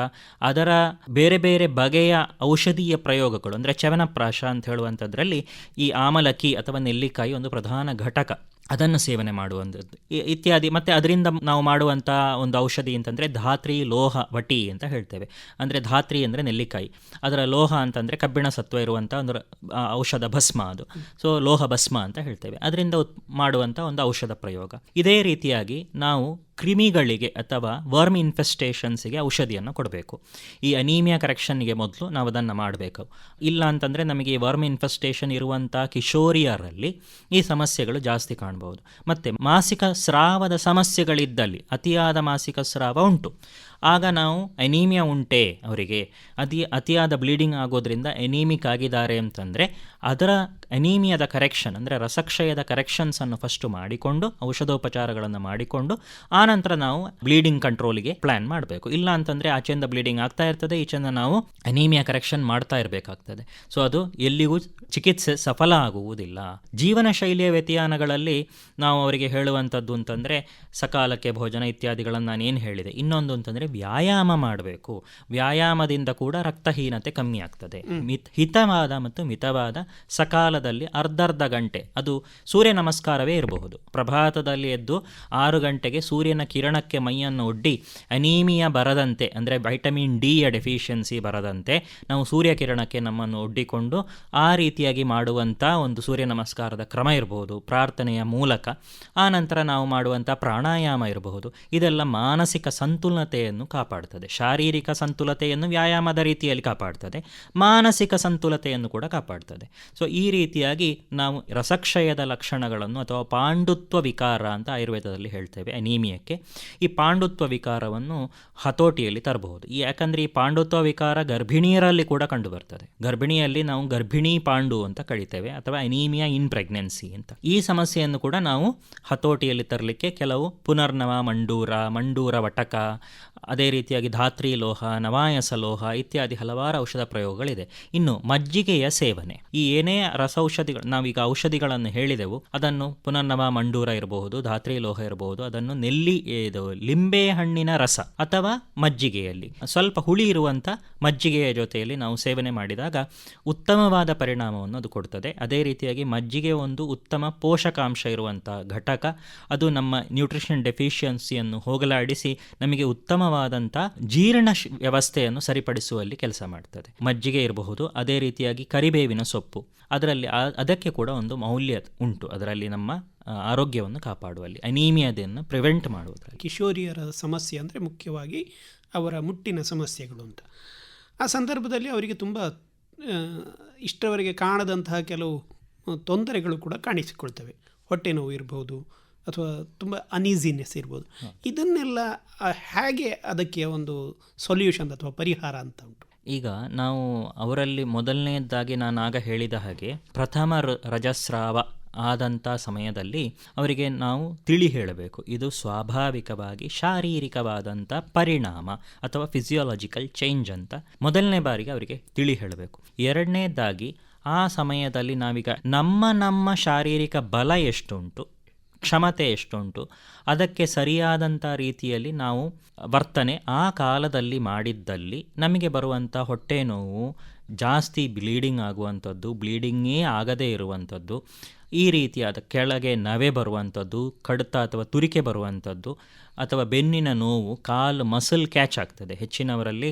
ಅದರ ಬೇರೆ ಬೇರೆ ಬಗೆಯ ಔಷಧೀಯ ಪ್ರಯೋಗಗಳು, ಅಂದರೆ ಚವನಪ್ರಾಶ ಅಂತ ಹೇಳುವಂಥದ್ರಲ್ಲಿ ಈ ಆಮಲಕ್ಕಿ ಅಥವಾ ನೆಲ್ಲಿಕಾಯಿ ಒಂದು ಪ್ರಧಾನ ಘಟಕ. ಅದನ್ನು ಸೇವನೆ ಮಾಡುವಂಥದ್ದು. ಇತ್ಯಾದಿ. ಮತ್ತು ಅದರಿಂದ ನಾವು ಮಾಡುವಂಥ ಒಂದು ಔಷಧಿ ಅಂತಂದರೆ ಧಾತ್ರಿ, ಲೋಹ, ವಟಿ ಅಂತ ಹೇಳ್ತೇವೆ. ಅಂದರೆ ಧಾತ್ರಿ ಅಂದರೆ ನೆಲ್ಲಿಕಾಯಿ. ಅದರ ಲೋಹ ಅಂತಂದರೆ ಕಬ್ಬಿಣ ಸತ್ವ ಇರುವಂಥ ಒಂದು ಔಷಧ ಭಸ್ಮ ಅದು. ಸೊ, ಲೋಹ ಭಸ್ಮ ಅಂತ ಹೇಳ್ತೇವೆ. ಅದರಿಂದ ಮಾಡುವಂಥ ಒಂದು ಔಷಧ ಪ್ರಯೋಗ. ಇದೇ ರೀತಿಯಾಗಿ ನಾವು ಕ್ರಿಮಿಗಳಿಗೆ ಅಥವಾ ವರ್ಮ್ ಇನ್ಫೆಸ್ಟೇಷನ್ಸಿಗೆ ಔಷಧಿಯನ್ನು ಕೊಡಬೇಕು. ಈ ಅನೀಮಿಯಾ ಕರೆಕ್ಷನ್ಗೆ ಮೊದಲು ನಾವು ಅದನ್ನು ಮಾಡಬೇಕು. ಇಲ್ಲ ಅಂತಂದರೆ ನಮಗೆ ಈ ವರ್ಮ್ ಇನ್ಫೆಸ್ಟೇಷನ್ ಇರುವಂಥ ಕಿಶೋರಿಯರಲ್ಲಿ ಈ ಸಮಸ್ಯೆಗಳು ಜಾಸ್ತಿ ಕಾಣ್ಬೋದು. ಮತ್ತು ಮಾಸಿಕ ಸ್ರಾವದ ಸಮಸ್ಯೆಗಳಿದ್ದಲ್ಲಿ ಅತಿಯಾದ ಮಾಸಿಕ ಸ್ರಾವ ಉಂಟು. ಆಗ ನಾವು ಎನೀಮಿಯಾ ಉಂಟೆ ಅವರಿಗೆ. ಅತಿ, ಅತಿಯಾದ ಬ್ಲೀಡಿಂಗ್ ಆಗೋದ್ರಿಂದ ಎನೀಮಿಕ್ ಆಗಿದ್ದಾರೆ ಅಂತಂದರೆ ಅದರ ಎನೀಮಿಯಾದ ಕರೆಕ್ಷನ್ ಅಂದರೆ ರಸಕ್ಷಯದ ಕರೆಕ್ಷನ್ಸನ್ನು ಫಸ್ಟು ಮಾಡಿಕೊಂಡು, ಔಷಧೋಪಚಾರಗಳನ್ನು ಮಾಡಿಕೊಂಡು ಆನಂತರ ನಾವು ಬ್ಲೀಡಿಂಗ್ ಕಂಟ್ರೋಲಿಗೆ ಪ್ಲ್ಯಾನ್ ಮಾಡಬೇಕು. ಇಲ್ಲ ಅಂತಂದರೆ ಆಚೆಯಿಂದ ಬ್ಲೀಡಿಂಗ್ ಆಗ್ತಾ ಇರ್ತದೆ, ಈಚೆಯಿಂದ ನಾವು ಅನೀಮಿಯಾ ಕರೆಕ್ಷನ್ ಮಾಡ್ತಾ ಇರಬೇಕಾಗ್ತದೆ. ಸೊ ಅದು ಎಲ್ಲಿಗೂ ಚಿಕಿತ್ಸೆ ಸಫಲ ಆಗುವುದಿಲ್ಲ. ಜೀವನ ಶೈಲಿಯ ವ್ಯತಿಯಾನಗಳಲ್ಲಿ ನಾವು ಅವರಿಗೆ ಹೇಳುವಂಥದ್ದು ಅಂತಂದರೆ, ಸಕಾಲಕ್ಕೆ ಭೋಜನ ಇತ್ಯಾದಿಗಳನ್ನು ನಾನು ಏನು ಹೇಳಿದೆ. ಇನ್ನೊಂದು ಅಂತಂದರೆ ವ್ಯಾಯಾಮ ಮಾಡಬೇಕು. ವ್ಯಾಯಾಮದಿಂದ ಕೂಡ ರಕ್ತಹೀನತೆ ಕಮ್ಮಿ ಆಗ್ತದೆ. ಮಿತ್ ಹಿತವಾದ ಮತ್ತು ಮಿತವಾದ ಸಕಾಲದಲ್ಲಿ ಅರ್ಧರ್ಧ ಗಂಟೆ. ಅದು ಸೂರ್ಯ ನಮಸ್ಕಾರವೇ ಇರಬಹುದು. ಪ್ರಭಾತದಲ್ಲಿ ಎದ್ದು ಆರು ಗಂಟೆಗೆ ಸೂರ್ಯನ ಕಿರಣಕ್ಕೆ ಮೈಯನ್ನು ಒಡ್ಡಿ ಅನೀಮಿಯಾ ಬರದಂತೆ ಅಂದರೆ ವೈಟಮಿನ್ ಡಿಯ ಡೆಫಿಷಿಯನ್ಸಿ ಬರದಂತೆ ನಾವು ಸೂರ್ಯ ಕಿರಣಕ್ಕೆ ನಮ್ಮನ್ನು ಒಡ್ಡಿಕೊಂಡು ಆ ರೀತಿಯಾಗಿ ಮಾಡುವಂಥ ಒಂದು ಸೂರ್ಯ ನಮಸ್ಕಾರದ ಕ್ರಮ ಇರಬಹುದು. ಪ್ರಾರ್ಥನೆಯ ಮೂಲಕ. ಆ ನಂತರ ನಾವು ಮಾಡುವಂಥ ಪ್ರಾಣಾಯಾಮ ಇರಬಹುದು. ಇದೆಲ್ಲ ಮಾನಸಿಕ ಸಂತುಲತೆಯನ್ನು ಕಾಪಾಡ್ತದೆ ಶಾರೀರಿಕ ಸಂತುಲತೆಯನ್ನು ವ್ಯಾಯಾಮದ ರೀತಿಯಲ್ಲಿ ಕಾಪಾಡ್ತದೆ ಮಾನಸಿಕ ಸಂತುಲತೆಯನ್ನು ಕೂಡ ಕಾಪಾಡ್ತದೆ ಸೊ ಈ ರೀತಿಯಾಗಿ ನಾವು ರಸಕ್ಷಯದ ಲಕ್ಷಣಗಳನ್ನು ಅಥವಾ ಪಾಂಡುತ್ವ ವಿಕಾರ ಅಂತ ಆಯುರ್ವೇದದಲ್ಲಿ ಹೇಳ್ತೇವೆ ಅನೀಮಿಯಕ್ಕೆ. ಈ ಪಾಂಡುತ್ವ ವಿಕಾರವನ್ನು ಹತೋಟಿಯಲ್ಲಿ ತರಬಹುದು. ಯಾಕಂದರೆ ಈ ಪಾಂಡುತ್ವ ವಿಕಾರ ಗರ್ಭಿಣಿಯರಲ್ಲಿ ಕೂಡ ಕಂಡುಬರ್ತದೆ. ಗರ್ಭಿಣಿಯಲ್ಲಿ ನಾವು ಗರ್ಭಿಣಿ ಪಾಂಡು ಅಂತ ಕಳಿತೇವೆ ಅಥವಾ ಅನೀಮಿಯಾ ಇನ್ ಪ್ರೆಗ್ನೆನ್ಸಿ ಅಂತ. ಈ ಸಮಸ್ಯೆಯನ್ನು ಕೂಡ ನಾವು ಹತೋಟಿಯಲ್ಲಿ ತರಲಿಕ್ಕೆ ಕೆಲವು ಪುನರ್ನವ ಮಂಡೂರ ಮಂಡೂರ ವಟಕ ಅದೇ ರೀತಿಯಾಗಿ ಧಾತ್ರಿ ಲೋಹ, ನವಾಯಸ ಲೋಹ ಇತ್ಯಾದಿ ಹಲವಾರು ಔಷಧ ಪ್ರಯೋಗಗಳಿದೆ. ಇನ್ನು ಮಜ್ಜಿಗೆಯ ಸೇವನೆ. ಈ ಏನೇ ರಸೌಷಧಿಗಳು, ನಾವೀಗ ಔಷಧಿಗಳನ್ನು ಹೇಳಿದೆವು, ಅದನ್ನು ಪುನರ್ನವ ಮಂಡೂರ ಇರಬಹುದು, ಧಾತ್ರಿ ಲೋಹ ಇರಬಹುದು, ಅದನ್ನು ನೆಲ್ಲಿ, ಇದು ಲಿಂಬೆ ಹಣ್ಣಿನ ರಸ ಅಥವಾ ಮಜ್ಜಿಗೆಯಲ್ಲಿ. ಸ್ವಲ್ಪ ಹುಳಿ ಇರುವಂಥ ಮಜ್ಜಿಗೆಯ ಜೊತೆಯಲ್ಲಿ ನಾವು ಸೇವನೆ ಮಾಡಿದಾಗ ಉತ್ತಮವಾದ ಪರಿಣಾಮವನ್ನು ಅದು ಕೊಡ್ತದೆ. ಅದೇ ರೀತಿಯಾಗಿ ಮಜ್ಜಿಗೆ ಒಂದು ಉತ್ತಮ ಪೋಷಕಾಂಶ ಇರುವಂಥ ಘಟಕ. ಅದು ನಮ್ಮ ನ್ಯೂಟ್ರಿಷನ್ ಡೆಫಿಷಿಯನ್ಸಿಯನ್ನು ಹೋಗಲಾಡಿಸಿ ನಮಗೆ ಉತ್ತಮವಾದಂಥ ಜೀರ್ಣ ವ್ಯವಸ್ಥೆಯನ್ನು ಸರಿಪಡಿಸುವಲ್ಲಿ ಕೆಲಸ ಮಾಡ್ತದೆ. ಮಜ್ಜಿಗೆ ಇರಬಹುದು, ಅದೇ ರೀತಿಯಾಗಿ ಕರಿಬೇವಿನ ಸೊಪ್ಪು. ಅದರಲ್ಲಿ ಅದಕ್ಕೆ ಕೂಡ ಒಂದು ಮೌಲ್ಯ ಉಂಟು. ಅದರಲ್ಲಿ ನಮ್ಮ ಆರೋಗ್ಯವನ್ನು ಕಾಪಾಡುವಲ್ಲಿ ಅನೀಮಿಯಾದನ್ನು ಪ್ರಿವೆಂಟ್ ಮಾಡುವುದರಲ್ಲಿ. ಕಿಶೋರಿಯರ ಸಮಸ್ಯೆ ಅಂದರೆ ಮುಖ್ಯವಾಗಿ ಅವರ ಮುಟ್ಟಿನ ಸಮಸ್ಯೆಗಳು ಅಂತ. ಆ ಸಂದರ್ಭದಲ್ಲಿ ಅವರಿಗೆ ತುಂಬ ಇಷ್ಟವರೆಗೆ ಕಾಣದಂತಹ ಕೆಲವು ತೊಂದರೆಗಳು ಕೂಡ ಕಾಣಿಸಿಕೊಳ್ತವೆ. ಹೊಟ್ಟೆ ನೋವು ಇರ್ಬೋದು ಅಥವಾ ತುಂಬ ಅನೀಸಿನೆಸ್ ಇರ್ಬೋದು. ಇದನ್ನೆಲ್ಲ ಹೇಗೆ ಅದಕ್ಕೆ ಒಂದು ಸೊಲ್ಯೂಷನ್ ಅಥವಾ ಪರಿಹಾರ ಅಂತ ಉಂಟು? ಈಗ ನಾವು ಅವರಲ್ಲಿ ಮೊದಲನೇದಾಗಿ ನಾನು ಆಗ ಹೇಳಿದ ಹಾಗೆ ಪ್ರಥಮ ರಜಸ್ರಾವ ಆದಂಥ ಸಮಯದಲ್ಲಿ ಅವರಿಗೆ ನಾವು ತಿಳಿ ಹೇಳಬೇಕು. ಇದು ಸ್ವಾಭಾವಿಕವಾಗಿ ಶಾರೀರಿಕವಾದಂಥ ಪರಿಣಾಮ ಅಥವಾ ಫಿಸಿಯಾಲಜಿಕಲ್ ಚೇಂಜ್ ಅಂತ ಮೊದಲನೇ ಬಾರಿಗೆ ಅವರಿಗೆ ತಿಳಿ ಹೇಳಬೇಕು. ಎರಡನೇದಾಗಿ ಆ ಸಮಯದಲ್ಲಿ ನಾವೀಗ ನಮ್ಮ ನಮ್ಮ ಶಾರೀರಿಕ ಬಲ ಎಷ್ಟುಂಟು ಕ್ಷಮತೆ ಎಷ್ಟುಂಟು? ಅದಕ್ಕೆ ಸರಿಯಾದಂಥ ರೀತಿಯಲ್ಲಿ ನಾವು ವರ್ತನೆ ಆ ಕಾಲದಲ್ಲಿ ಮಾಡಿದ್ದಲ್ಲಿ ನಮಗೆ ಬರುವಂಥ ಹೊಟ್ಟೆ ನೋವು, ಜಾಸ್ತಿ ಬ್ಲೀಡಿಂಗ್ ಆಗುವಂಥದ್ದು ಬ್ಲೀಡಿಂಗೇ ಆಗದೇ ಇರುವಂಥದ್ದು, ಈ ರೀತಿಯಾದ ಕೆಳಗೆ ನವೆ ಬರುವಂಥದ್ದು, ಕಡಿತ ಅಥವಾ ತುರಿಕೆ ಬರುವಂಥದ್ದು ಅಥವಾ ಬೆನ್ನಿನ ನೋವು, ಕಾಲು ಮಸಲ್ ಕ್ಯಾಚ್ ಆಗ್ತದೆ. ಹೆಚ್ಚಿನವರಲ್ಲಿ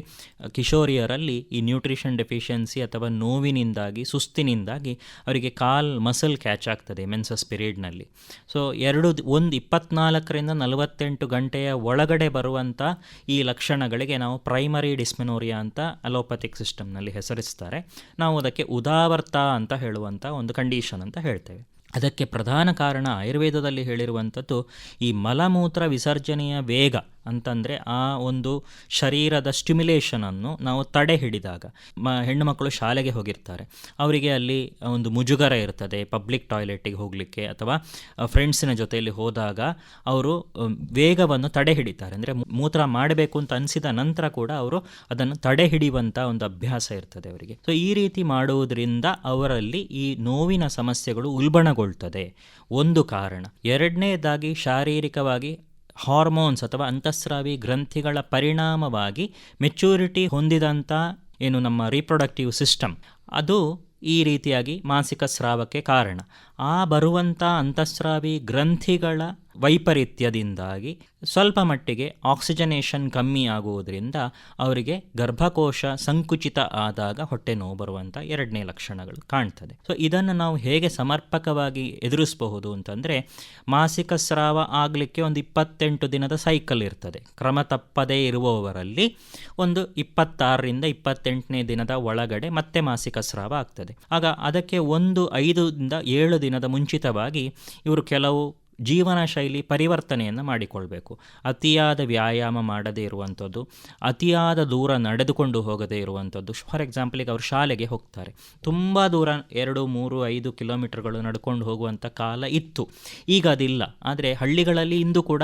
ಕಿಶೋರಿಯರಲ್ಲಿ ಈ ನ್ಯೂಟ್ರಿಷನ್ ಡೆಫಿಷಿಯನ್ಸಿ ಅಥವಾ ನೋವಿನಿಂದಾಗಿ, ಸುಸ್ತಿನಿಂದಾಗಿ ಅವರಿಗೆ ಕಾಲ್ ಮಸಲ್ ಕ್ಯಾಚ್ ಆಗ್ತದೆ ಮೆನ್ಸಸ್ ಪಿರಿಯಡ್ನಲ್ಲಿ ಸೊ ಎರಡು ಒಂದು ಇಪ್ಪತ್ನಾಲ್ಕರಿಂದ ನಲವತ್ತೆಂಟು ಗಂಟೆಯ ಒಳಗಡೆ ಬರುವಂಥ ಈ ಲಕ್ಷಣಗಳಿಗೆ ನಾವು ಪ್ರೈಮರಿ ಡಿಸ್ಮೆನೋರಿಯಾ ಅಂತ ಅಲೋಪತಿಕ್ ಸಿಸ್ಟಮ್ನಲ್ಲಿ ಹೆಸರಿಸ್ತಾರೆ. ನಾವು ಅದಕ್ಕೆ ಉದಾವರ್ತ ಅಂತ ಹೇಳುವಂಥ ಒಂದು ಕಂಡೀಷನ್ ಅಂತ ಹೇಳ್ತೇವೆ. ಅದಕ್ಕೆ ಪ್ರಧಾನ ಕಾರಣ ಆಯುರ್ವೇದದಲ್ಲಿ ಹೇಳಿರುವಂಥದ್ದು ಈ ಮಲಮೂತ್ರ ವಿಸರ್ಜನೆಯ ವೇಗ. ಅಂತಂದರೆ ಆ ಒಂದು ಶರೀರದ ಸ್ಟಿಮ್ಯುಲೇಷನನ್ನು ನಾವು ತಡೆ ಹಿಡಿದಾಗ, ಮ, ಹೆಣ್ಣು ಮಕ್ಕಳು ಶಾಲೆಗೆ ಹೋಗಿರ್ತಾರೆ. ಅವರಿಗೆ ಅಲ್ಲಿ ಒಂದು ಮುಜುಗರ ಇರ್ತದೆ ಪಬ್ಲಿಕ್ ಟಾಯ್ಲೆಟಿಗೆ ಹೋಗಲಿಕ್ಕೆ ಅಥವಾ ಫ್ರೆಂಡ್ಸಿನ ಜೊತೆಯಲ್ಲಿ ಹೋದಾಗ ಅವರು ವೇಗವನ್ನು ತಡೆ ಹಿಡಿತಾರೆ. ಅಂದರೆ ಮೂತ್ರ ಮಾಡಬೇಕು ಅಂತ ಅನಿಸಿದ ನಂತರ ಕೂಡ ಅವರು ಅದನ್ನು ತಡೆ ಹಿಡಿಯುವಂಥ ಒಂದು ಅಭ್ಯಾಸ ಇರ್ತದೆ ಅವರಿಗೆ. ಸೊ ಈ ರೀತಿ ಮಾಡುವುದರಿಂದ ಅವರಲ್ಲಿ ಈ ನೋವಿನ ಸಮಸ್ಯೆಗಳು ಉಲ್ಬಣಗೊಳ್ತದೆ. ಒಂದು ಕಾರಣ. ಎರಡನೇದಾಗಿ ಶಾರೀರಿಕವಾಗಿ ಹಾರ್ಮೋನ್ಸ್ ಅಥವಾ ಅಂತಸ್ರಾವಿ ಗ್ರಂಥಿಗಳ ಪರಿಣಾಮವಾಗಿ ಮೆಚೂರಿಟಿ ಹೊಂದಿದಂಥ ಏನು ನಮ್ಮ ರೀಪ್ರೊಡಕ್ಟಿವ್ ಸಿಸ್ಟಮ್, ಅದು ಈ ರೀತಿಯಾಗಿ ಮಾನಸಿಕ ಸ್ರಾವಕ್ಕೆ ಕಾರಣ. ಆ ಬರುವಂಥ ಅಂತಸ್ರಾವಿ ಗ್ರಂಥಿಗಳ ವೈಪರೀತ್ಯದಿಂದಾಗಿ ಸ್ವಲ್ಪ ಮಟ್ಟಿಗೆ ಆಕ್ಸಿಜನೇಷನ್ ಕಮ್ಮಿ ಆಗುವುದರಿಂದ ಅವರಿಗೆ ಗರ್ಭಕೋಶ ಸಂಕುಚಿತ ಆದಾಗ ಹೊಟ್ಟೆ ನೋವು ಬರುವಂಥ ಎರಡನೇ ಲಕ್ಷಣಗಳು ಕಾಣ್ತದೆ. ಸೊ ಇದನ್ನು ನಾವು ಹೇಗೆ ಸಮರ್ಪಕವಾಗಿ ಎದುರಿಸಬಹುದು ಅಂತಂದರೆ ಮಾಸಿಕ ಸ್ರಾವ ಆಗಲಿಕ್ಕೆ ಒಂದು ಇಪ್ಪತ್ತೆಂಟು ದಿನದ ಸೈಕಲ್ ಇರ್ತದೆ. ಕ್ರಮ ತಪ್ಪದೇ ಇರುವವರಲ್ಲಿ ಒಂದು ಇಪ್ಪತ್ತಾರರಿಂದ ಇಪ್ಪತ್ತೆಂಟನೇ ದಿನದ ಒಳಗಡೆ ಮತ್ತೆ ಮಾಸಿಕ ಸ್ರಾವ ಆಗ್ತದೆ. ಆಗ ಅದಕ್ಕೆ ಒಂದು ಐದರಿಂದ ಏಳು ದಿನದ ಮುಂಚಿತವಾಗಿ ಇವರು ಕೆಲವು ಜೀವನ ಶೈಲಿ ಪರಿವರ್ತನೆಯನ್ನು ಮಾಡಿಕೊಳ್ಬೇಕು. ಅತಿಯಾದ ವ್ಯಾಯಾಮ ಮಾಡದೇ ಇರುವಂಥದ್ದು, ಅತಿಯಾದ ದೂರ ನಡೆದುಕೊಂಡು ಹೋಗದೇ ಇರುವಂಥದ್ದು. ಫಾರ್ ಎಕ್ಸಾಂಪಲಿಗೆ ಅವರು ಶಾಲೆಗೆ ಹೋಗ್ತಾರೆ. ತುಂಬ ದೂರ ಎರಡು, ಮೂರು, ಐದು ಕಿಲೋಮೀಟರ್ಗಳು ನಡ್ಕೊಂಡು ಹೋಗುವಂಥ ಕಾಲ ಇತ್ತು. ಈಗ ಅದಿಲ್ಲ. ಆದರೆ ಹಳ್ಳಿಗಳಲ್ಲಿ ಇಂದು ಕೂಡ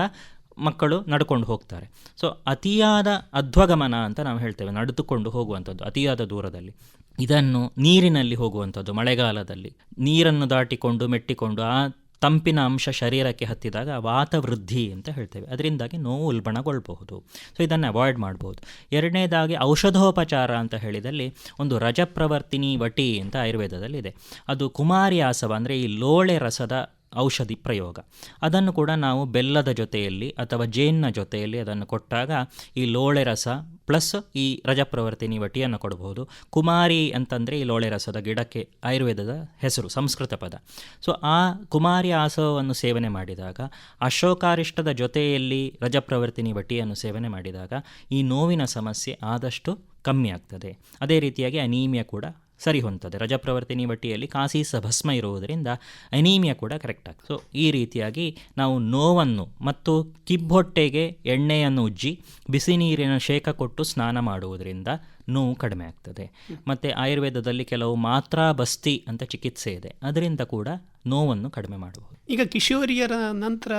ಮಕ್ಕಳು ನಡ್ಕೊಂಡು ಹೋಗ್ತಾರೆ. ಸೊ, ಅತಿಯಾದ ಅಧ್ವಗಮನ ಅಂತ ನಾವು ಹೇಳ್ತೇವೆ, ನಡೆದುಕೊಂಡು ಹೋಗುವಂಥದ್ದು, ಅತಿಯಾದ ದೂರದಲ್ಲಿ. ಇದನ್ನು ನೀರಿನಲ್ಲಿ ಹೋಗುವಂಥದ್ದು, ಮಳೆಗಾಲದಲ್ಲಿ. ನೀರನ್ನು ದಾಟಿಕೊಂಡು, ಮೆಟ್ಟಿಕೊಂಡು, ಆ ತಂಪಿನ ಅಂಶ ಶರೀರಕ್ಕೆ ಹತ್ತಿದಾಗ ವಾತವೃದ್ಧಿ ಅಂತ ಹೇಳ್ತೇವೆ. ಅದರಿಂದಾಗಿ ನೋವು ಉಲ್ಬಣಗೊಳ್ಬಹುದು. ಸೊ ಇದನ್ನು ಅವಾಯ್ಡ್ ಮಾಡ್ಬೋದು ಎರಡನೇದಾಗಿ ಔಷಧೋಪಚಾರ ಅಂತ ಹೇಳಿದಲ್ಲಿ ಒಂದು ರಜಪ್ರವರ್ತಿನಿ ವಟಿ ಅಂತ ಆಯುರ್ವೇದದಲ್ಲಿದೆ. ಅದು ಕುಮಾರಿ ಆಸವ ಅಂದರೆ ಈ ಲೋಳೆ ರಸದ ಔಷಧಿ ಪ್ರಯೋಗ. ಅದನ್ನು ಕೂಡ ನಾವು ಬೆಲ್ಲದ ಜೊತೆಯಲ್ಲಿ ಅಥವಾ ಜೇನ್ನ ಜೊತೆಯಲ್ಲಿ ಅದನ್ನು ಕೊಟ್ಟಾಗ ಈ ಲೋಳೆ ರಸ ಪ್ಲಸ್ ಈ ರಜಪ್ರವರ್ತಿನಿ ವಟಿಯನ್ನು ಕೊಡಬಹುದು ಕುಮಾರಿ ಅಂತಂದರೆ ಈ ಲೋಳೆ ರಸದ ಗಿಡಕ್ಕೆ ಆಯುರ್ವೇದದ ಹೆಸರು, ಸಂಸ್ಕೃತ ಪದ. ಸೊ ಆ ಕುಮಾರಿ ಆಸವವನ್ನು ಸೇವನೆ ಮಾಡಿದಾಗ, ಅಶೋಕಾರಿಷ್ಟದ ಜೊತೆಯಲ್ಲಿ ರಜಪ್ರವರ್ತಿನಿ ವಟಿಯನ್ನು ಸೇವನೆ ಮಾಡಿದಾಗ ಈ ನೋವಿನ ಸಮಸ್ಯೆ ಆದಷ್ಟು ಕಮ್ಮಿ ಆಗ್ತದೆ. ಅದೇ ರೀತಿಯಾಗಿ ಅನೀಮಿಯಾ ಕೂಡ ಸರಿ ಹೊಂದ್ತದೆ ರಜಪ್ರವರ್ತಿನಿ ವಟಿಯಲ್ಲಿ ಕಾಸಿ ಸಭಸ್ಮ ಇರುವುದರಿಂದ ಅನೀಮಿಯಾ ಕೂಡ ಕರೆಕ್ಟ್ ಆಗ್ತದೆ ಸೊ ಈ ರೀತಿಯಾಗಿ ನಾವು ನೋವನ್ನು ಮತ್ತು ಕಿಬ್ಬೊಟ್ಟೆಗೆ ಎಣ್ಣೆಯನ್ನು ಉಜ್ಜಿ ಬಿಸಿ ನೀರಿನ ಶೇಕ ಕೊಟ್ಟು ಸ್ನಾನ ಮಾಡುವುದರಿಂದ ನೋವು ಕಡಿಮೆ ಆಗ್ತದೆ. ಮತ್ತು ಆಯುರ್ವೇದದಲ್ಲಿ ಕೆಲವು ಮಾತ್ರಾ ಬಸ್ತಿ ಅಂತ ಚಿಕಿತ್ಸೆ ಇದೆ. ಅದರಿಂದ ಕೂಡ ನೋವನ್ನು ಕಡಿಮೆ ಮಾಡಬಹುದು. ಈಗ ಕಿಶೋರಿಯರ ನಂತರ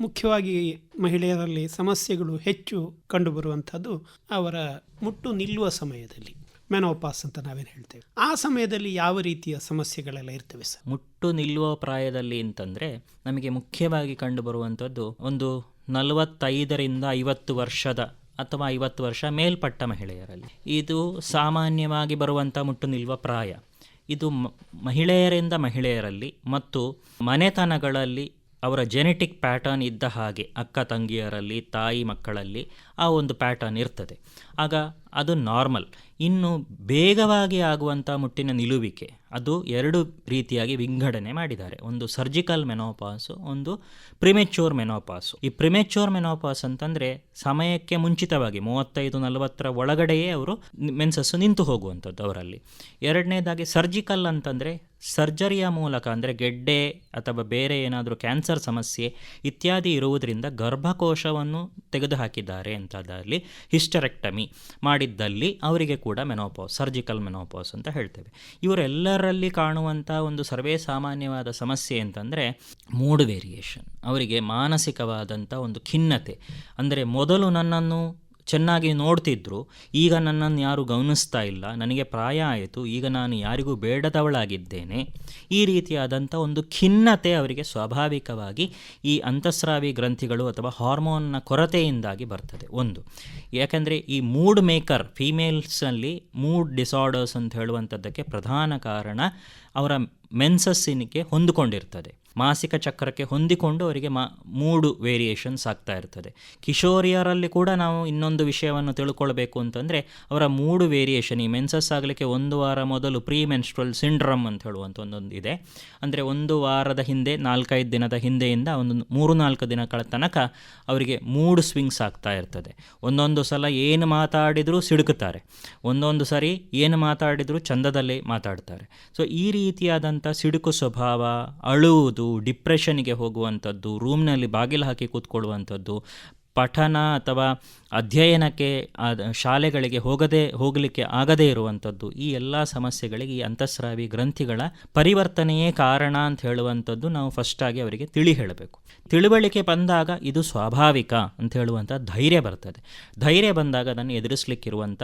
ಮುಖ್ಯವಾಗಿ ಮಹಿಳೆಯರಲ್ಲಿ ಸಮಸ್ಯೆಗಳು ಹೆಚ್ಚು ಕಂಡುಬರುವಂಥದ್ದು ಅವರ ಮುಟ್ಟು ನಿಲ್ಲುವ ಸಮಯದಲ್ಲಿ. ಮೆನೋಪಾಸ್ ಅಂತ ನಾವೇನು ಹೇಳ್ತೇವೆ. ಆ ಸಮಯದಲ್ಲಿ ಯಾವ ರೀತಿಯ ಸಮಸ್ಯೆಗಳೆಲ್ಲ ಇರ್ತವೆ ಸರ್? ಮುಟ್ಟು ನಿಲ್ಲುವ ಪ್ರಾಯದಲ್ಲಿ ಅಂತಂದರೆ ನಮಗೆ ಮುಖ್ಯವಾಗಿ ಕಂಡುಬರುವಂಥದ್ದು ಒಂದು ನಲವತ್ತೈದರಿಂದ ಐವತ್ತು ವರ್ಷದ ಅಥವಾ ಐವತ್ತು ವರ್ಷ ಮೇಲ್ಪಟ್ಟ ಮಹಿಳೆಯರಲ್ಲಿ. ಇದು ಸಾಮಾನ್ಯವಾಗಿ ಬರುವಂಥ ಮುಟ್ಟು ನಿಲ್ಲುವ ಪ್ರಾಯ. ಇದು ಮಹಿಳೆಯರಿಂದ ಮಹಿಳೆಯರಲ್ಲಿ ಮತ್ತು ಮನೆತನಗಳಲ್ಲಿ ಅವರ ಜೆನೆಟಿಕ್ ಪ್ಯಾಟರ್ನ್ ಇದ್ದ ಹಾಗೆ ಅಕ್ಕ ತಂಗಿಯರಲ್ಲಿ, ತಾಯಿ ಮಕ್ಕಳಲ್ಲಿ ಆ ಒಂದು ಪ್ಯಾಟರ್ನ್ ಇರ್ತದೆ. ಆಗ ಅದು ನಾರ್ಮಲ್ ಇನ್ನು ಬೇಗವಾಗಿ ಆಗುವಂಥ ಮುಟ್ಟಿನ ನಿಲುವಿಕೆ, ಅದು ಎರಡು ರೀತಿಯಾಗಿ ವಿಂಗಡಣೆ ಮಾಡಿದ್ದಾರೆ. ಒಂದು ಸರ್ಜಿಕಲ್ ಮೆನೋಪಾಸು, ಒಂದು ಪ್ರಿಮೆಚ್ಯೂರ್ ಮೆನೋಪಾಸು. ಈ ಪ್ರಿಮೆಚ್ಯೂರ್ ಮೆನೋಪಾಸ್ ಅಂತಂದರೆ ಸಮಯಕ್ಕೆ ಮುಂಚಿತವಾಗಿ ಮೂವತ್ತೈದು ನಲವತ್ತರ ಒಳಗಡೆಯೇ ಅವರು ಮೆನ್ಸಸ್ಸು ನಿಂತು ಹೋಗುವಂಥದ್ದು ಅವರಲ್ಲಿ. ಎರಡನೇದಾಗಿ ಸರ್ಜಿಕಲ್ ಅಂತಂದರೆ ಸರ್ಜರಿಯ ಮೂಲಕ ಅಂದರೆ ಗೆಡ್ಡೆ ಅಥವಾ ಬೇರೆ ಏನಾದರೂ ಕ್ಯಾನ್ಸರ್ ಸಮಸ್ಯೆ ಇತ್ಯಾದಿ ಇರುವುದರಿಂದ ಗರ್ಭಕೋಶವನ್ನು ತೆಗೆದುಹಾಕಿದ್ದಾರೆ ಅಂತದಲ್ಲಿ ಹಿಸ್ಟರೆಕ್ಟಮಿ ಮಾಡಿದ್ದಲ್ಲಿ ಅವರಿಗೆ ಕೂಡ ಮೆನೋಪಾಸ್, ಸರ್ಜಿಕಲ್ ಮೆನೋಪಾಸ್ ಅಂತ ಹೇಳ್ತೇವೆ. ಇವರೆಲ್ಲರಲ್ಲಿ ಕಾಣುವಂಥ ಒಂದು ಸರ್ವೇ ಸಾಮಾನ್ಯವಾದ ಸಮಸ್ಯೆ ಅಂತಂದರೆ ಮೂಡ್ ವೇರಿಯೇಷನ್. ಅವರಿಗೆ ಮಾನಸಿಕವಾದಂಥ ಒಂದು ಖಿನ್ನತೆ. ಅಂದರೆ ಮೊದಲು ನನ್ನನ್ನು ಚೆನ್ನಾಗಿ ನೋಡ್ತಿದ್ರು, ಈಗ ನನ್ನನ್ನು ಯಾರು ಗಮನಿಸ್ತಾ ಇಲ್ಲ, ನನಗೆ ಪ್ರಾಯ ಆಯಿತು, ಈಗ ನಾನು ಯಾರಿಗೂ ಬೇಡದವಳಾಗಿದ್ದೇನೆ. ಈ ರೀತಿಯಾದಂಥ ಒಂದು ಖಿನ್ನತೆ ಅವರಿಗೆ ಸ್ವಾಭಾವಿಕವಾಗಿ ಈ ಅಂತಸ್ರಾವಿ ಗ್ರಂಥಿಗಳು ಅಥವಾ ಹಾರ್ಮೋನ್ನ ಕೊರತೆಯಿಂದಾಗಿ ಬರ್ತದೆ. ಒಂದು, ಯಾಕೆಂದರೆ ಈ ಮೂಡ್ ಮೇಕರ್ ಫೀಮೇಲ್ಸಲ್ಲಿ ಮೂಡ್ ಡಿಸಾರ್ಡರ್ಸ್ ಅಂತ ಹೇಳುವಂಥದ್ದಕ್ಕೆ ಪ್ರಧಾನ ಕಾರಣ ಅವರ ಮೆನ್ಸಸ್ಸಿನಿಗೆ ಹೊಂದಿಕೊಂಡಿರ್ತದೆ. ಮಾಸಿಕ ಚಕ್ರಕ್ಕೆ ಹೊಂದಿಕೊಂಡು ಅವರಿಗೆ ಮಾ, ಮೂಡು ವೇರಿಯೇಷನ್ಸ್ ಆಗ್ತಾ ಇರ್ತದೆ. ಕಿಶೋರಿಯರಲ್ಲಿ ಕೂಡ ನಾವು ಇನ್ನೊಂದು ವಿಷಯವನ್ನು ತಿಳ್ಕೊಳ್ಬೇಕು ಅಂತಂದರೆ, ಅವರ ಮೂಡು ವೇರಿಯೇಷನ್ ಈ ಮೆನ್ಸಸ್ ಆಗಲಿಕ್ಕೆ ಒಂದು ವಾರ ಮೊದಲು ಪ್ರೀ ಮೆನ್ಸ್ಟ್ರಲ್ ಸಿಂಡ್ರಮ್ ಅಂತ ಹೇಳುವಂಥ ಒಂದೊಂದು ಇದೆ ಅಂದರೆ ಒಂದು ವಾರದ ಹಿಂದೆ, ನಾಲ್ಕೈದು ದಿನದ ಹಿಂದೆಯಿಂದ ಒಂದು ಮೂರು ನಾಲ್ಕು ದಿನಗಳ ತನಕ ಅವರಿಗೆ ಮೂಡ್ ಸ್ವಿಂಗ್ಸ್ ಆಗ್ತಾ ಇರ್ತದೆ. ಒಂದೊಂದು ಸಲ ಏನು ಮಾತಾಡಿದರೂ ಸಿಡುಕುತ್ತಾರೆ. ಒಂದೊಂದು ಸಾರಿ ಏನು ಮಾತಾಡಿದರೂ ಚಂದದಲ್ಲಿ ಮಾತಾಡ್ತಾರೆ. ಸೊ ಈ ರೀತಿಯಾದಂಥ ಸಿಡುಕು ಸ್ವಭಾವ, ಅಳುವುದು ಡಿಪ್ರೆಷನ್ಗೆ ಹೋಗುವಂಥದ್ದು, ರೂಮ್ನಲ್ಲಿ ಬಾಗಿಲು ಹಾಕಿ ಕೂತ್ಕೊಳ್ಳುವಂಥದ್ದು, ಪಠನ ಅಥವಾ ಅಧ್ಯಯನಕ್ಕೆ ಶಾಲೆಗಳಿಗೆ ಹೋಗದೆ, ಹೋಗಲಿಕ್ಕೆ ಆಗದೇ ಇರುವಂಥದ್ದು, ಈ ಎಲ್ಲ ಸಮಸ್ಯೆಗಳಿಗೆ ಈ ಅಂತಸ್ರಾವಿ ಗ್ರಂಥಿಗಳ ಪರಿವರ್ತನೆಯೇ ಕಾರಣ ಅಂತ ಹೇಳುವಂಥದ್ದು ನಾವು ಫಸ್ಟಾಗಿ ಅವರಿಗೆ ತಿಳಿ ಹೇಳಬೇಕು. ತಿಳುವಳಿಕೆ ಬಂದಾಗ ಇದು ಸ್ವಾಭಾವಿಕ ಅಂತ ಹೇಳುವಂಥ ಧೈರ್ಯ ಬರ್ತದೆ. ಧೈರ್ಯ ಬಂದಾಗ ಅದನ್ನು ಎದುರಿಸಲಿಕ್ಕಿರುವಂಥ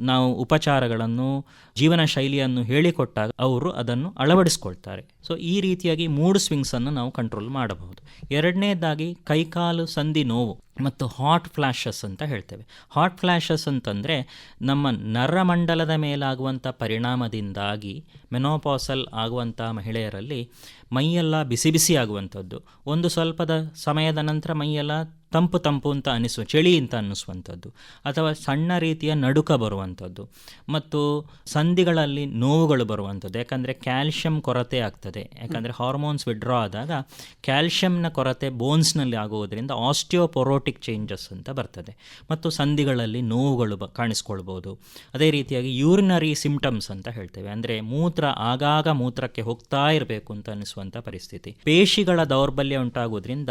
ನಾವು ಉಪಚಾರಗಳನ್ನು, ಜೀವನ ಶೈಲಿಯನ್ನು ಹೇಳಿಕೊಟ್ಟಾಗ ಅವರು ಅದನ್ನು ಅಳವಡಿಸ್ಕೊಳ್ತಾರೆ. ಸೊ ಈ ರೀತಿಯಾಗಿ ಮೂಡ್ ಸ್ವಿಂಗ್ಸನ್ನು ನಾವು ಕಂಟ್ರೋಲ್ ಮಾಡಬಹುದು. ಎರಡನೇದಾಗಿ ಕೈಕಾಲು ಸಂಧಿ ನೋವು. ಮತ್ತು ಹಾಟ್ ಫ್ಲ್ಯಾಷಸ್ ಅಂತ ಹೇಳ್ತೇವೆ. ಹಾಟ್ ಫ್ಲ್ಯಾಷಸ್ ಅಂತಂದರೆ ನಮ್ಮ ನರಮಂಡಲದ ಮೇಲಾಗುವಂಥ ಪರಿಣಾಮದಿಂದಾಗಿ ಮೆನೋಪಾಸಲ್ ಆಗುವಂಥ ಮಹಿಳೆಯರಲ್ಲಿ ಮೈಯೆಲ್ಲ ಬಿಸಿ ಬಿಸಿ ಆಗುವಂಥದ್ದು. ಒಂದು ಸ್ವಲ್ಪದ ಸಮಯದ ನಂತರ ಮೈಯೆಲ್ಲ ತಂಪು ತಂಪು ಅಂತ ಅನಿಸುವ, ಚಳಿ ಅಂತ ಅನ್ನಿಸುವಂಥದ್ದು. ಅಥವಾ ಸಣ್ಣ ರೀತಿಯ ನಡುಕ ಬರುವಂಥದ್ದು. ಮತ್ತು ಸಂಧಿಗಳಲ್ಲಿ ನೋವುಗಳು ಬರುವಂಥದ್ದು. ಯಾಕಂದರೆ ಕ್ಯಾಲ್ಶಿಯಂ ಕೊರತೆ ಆಗ್ತದೆ. ಯಾಕಂದರೆ ಹಾರ್ಮೋನ್ಸ್ ವಿಡ್ರಾ ಆದಾಗ ಕ್ಯಾಲ್ಶಿಯಂನ ಕೊರತೆ ಬೋನ್ಸ್ನಲ್ಲಿ ಆಗುವುದರಿಂದ ಆಸ್ಟಿಯೋಪೊರೋಟಿಕ್ ಚೇಂಜಸ್ ಅಂತ ಬರ್ತದೆ. ಮತ್ತು ಸಂಧಿಗಳಲ್ಲಿ ನೋವುಗಳು ಬ, ಕಾಣಿಸ್ಕೊಳ್ಬೋದು. ಅದೇ ರೀತಿಯಾಗಿ ಯೂರಿನರಿ ಸಿಂಪ್ಟಮ್ಸ್ ಅಂತ ಹೇಳ್ತೇವೆ. ಅಂದರೆ ಮೂತ್ರ, ಆಗಾಗ ಮೂತ್ರಕ್ಕೆ ಹೋಗ್ತಾ ಇರಬೇಕು ಅಂತ ಅನಿಸುವಂಥ ಪರಿಸ್ಥಿತಿ. ಪೇಶಿಗಳ ದೌರ್ಬಲ್ಯ ಉಂಟಾಗೋದ್ರಿಂದ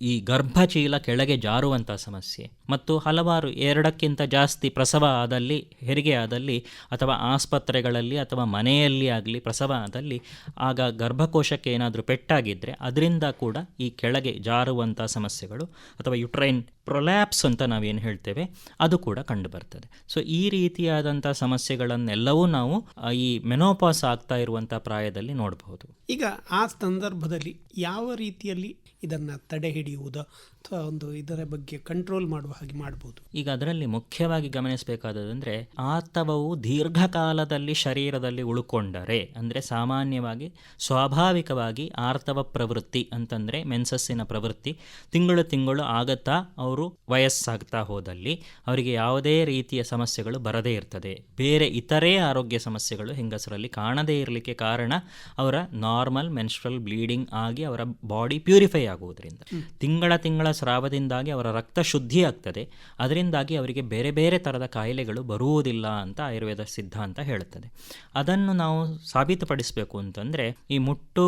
ಈ ಗರ್ಭಚೀಲ ಕೆಳಗೆ ಜಾರುವಂಥ ಸಮಸ್ಯೆ ಮತ್ತು ಹಲವಾರು ಎರಡಕ್ಕಿಂತ ಜಾಸ್ತಿ ಪ್ರಸವ ಆದಲ್ಲಿ, ಹೆರಿಗೆ ಆದಲ್ಲಿ ಅಥವಾ ಆಸ್ಪತ್ರೆಗಳಲ್ಲಿ ಅಥವಾ ಮನೆಯಲ್ಲಿ ಆಗಲಿ ಪ್ರಸವ ಆದಲ್ಲಿ ಆಗ ಗರ್ಭಕೋಶಕ್ಕೆ ಏನಾದರೂ ಪೆಟ್ಟಾಗಿದ್ದರೆ ಅದರಿಂದ ಕೂಡ ಈ ಕೆಳಗೆ ಜಾರುವಂಥ ಸಮಸ್ಯೆಗಳು ಅಥವಾ ಯುಟ್ರೈನ್ ಪ್ರೊಲ್ಯಾಪ್ಸ್ ಅಂತ ನಾವೇನು ಹೇಳ್ತೇವೆ, ಅದು ಕೂಡ ಕಂಡು ಬರ್ತದೆ ಸೊ ಈ ರೀತಿಯಾದಂಥ ಸಮಸ್ಯೆಗಳನ್ನೆಲ್ಲವೂ ನಾವು ಈ ಮೆನೋಪಾಸ್ ಆಗ್ತಾ ಇರುವಂಥ ಪ್ರಾಯದಲ್ಲಿ ನೋಡಬಹುದು. ಈಗ ಆ ಸಂದರ್ಭದಲ್ಲಿ ಯಾವ ರೀತಿಯಲ್ಲಿ ಇದನ್ನು ತಡೆ ಹಿಡಿಯುವುದು ಒಂದು ಇದರ ಬಗ್ಗೆ ಕಂಟ್ರೋಲ್ ಮಾಡುವ ಹಾಗೆ ಮಾಡ್ಬೋದು. ಈಗ ಅದರಲ್ಲಿ ಮುಖ್ಯವಾಗಿ ಗಮನಿಸಬೇಕಾದದಂದ್ರೆ ಆತವವು ದೀರ್ಘಕಾಲದಲ್ಲಿ ಶರೀರದಲ್ಲಿ ಉಳ್ಕೊಂಡರೆ ಅಂದರೆ ಸಾಮಾನ್ಯವಾಗಿ ಸ್ವಾಭಾವಿಕವಾಗಿ ಆರ್ತವ ಪ್ರವೃತ್ತಿ ಅಂತಂದರೆ ಮೆನ್ಸಸ್ಸಿನ ಪ್ರವೃತ್ತಿ ತಿಂಗಳು ತಿಂಗಳು ಆಗುತ್ತಾ ಅವರು ವಯಸ್ಸಾಗ್ತಾ ಹೋದಲ್ಲಿ ಅವರಿಗೆ ಯಾವುದೇ ರೀತಿಯ ಸಮಸ್ಯೆಗಳು ಬರದೇ ಇರ್ತದೆ. ಬೇರೆ ಇತರೆ ಆರೋಗ್ಯ ಸಮಸ್ಯೆಗಳು ಹೆಂಗಸರಲ್ಲಿ ಕಾಣದೇ ಇರಲಿಕ್ಕೆ ಕಾರಣ ಅವರ ನಾರ್ಮಲ್ ಮೆನ್ಸ್ಟ್ರಲ್ ಬ್ಲೀಡಿಂಗ್ ಆಗಿ ಅವರ ಬಾಡಿ ಪ್ಯೂರಿಫೈ ಆಗುವುದರಿಂದ. ತಿಂಗಳ ತಿಂಗಳ ಸ್ರಾವದಿಂದಾಗಿ ಅವರ ರಕ್ತ ಶುದ್ಧಿ ಆಗ್ತದೆ. ಅದರಿಂದಾಗಿ ಅವರಿಗೆ ಬೇರೆ ಬೇರೆ ಥರದ ಕಾಯಿಲೆಗಳು ಬರುವುದಿಲ್ಲ ಅಂತ ಆಯುರ್ವೇದ ಸಿದ್ಧಾಂತ ಹೇಳುತ್ತದೆ. ಅದನ್ನು ನಾವು ಸಾಬೀತುಪಡಿಸಬೇಕು ಅಂತಂದರೆ, ಈ ಮುಟ್ಟು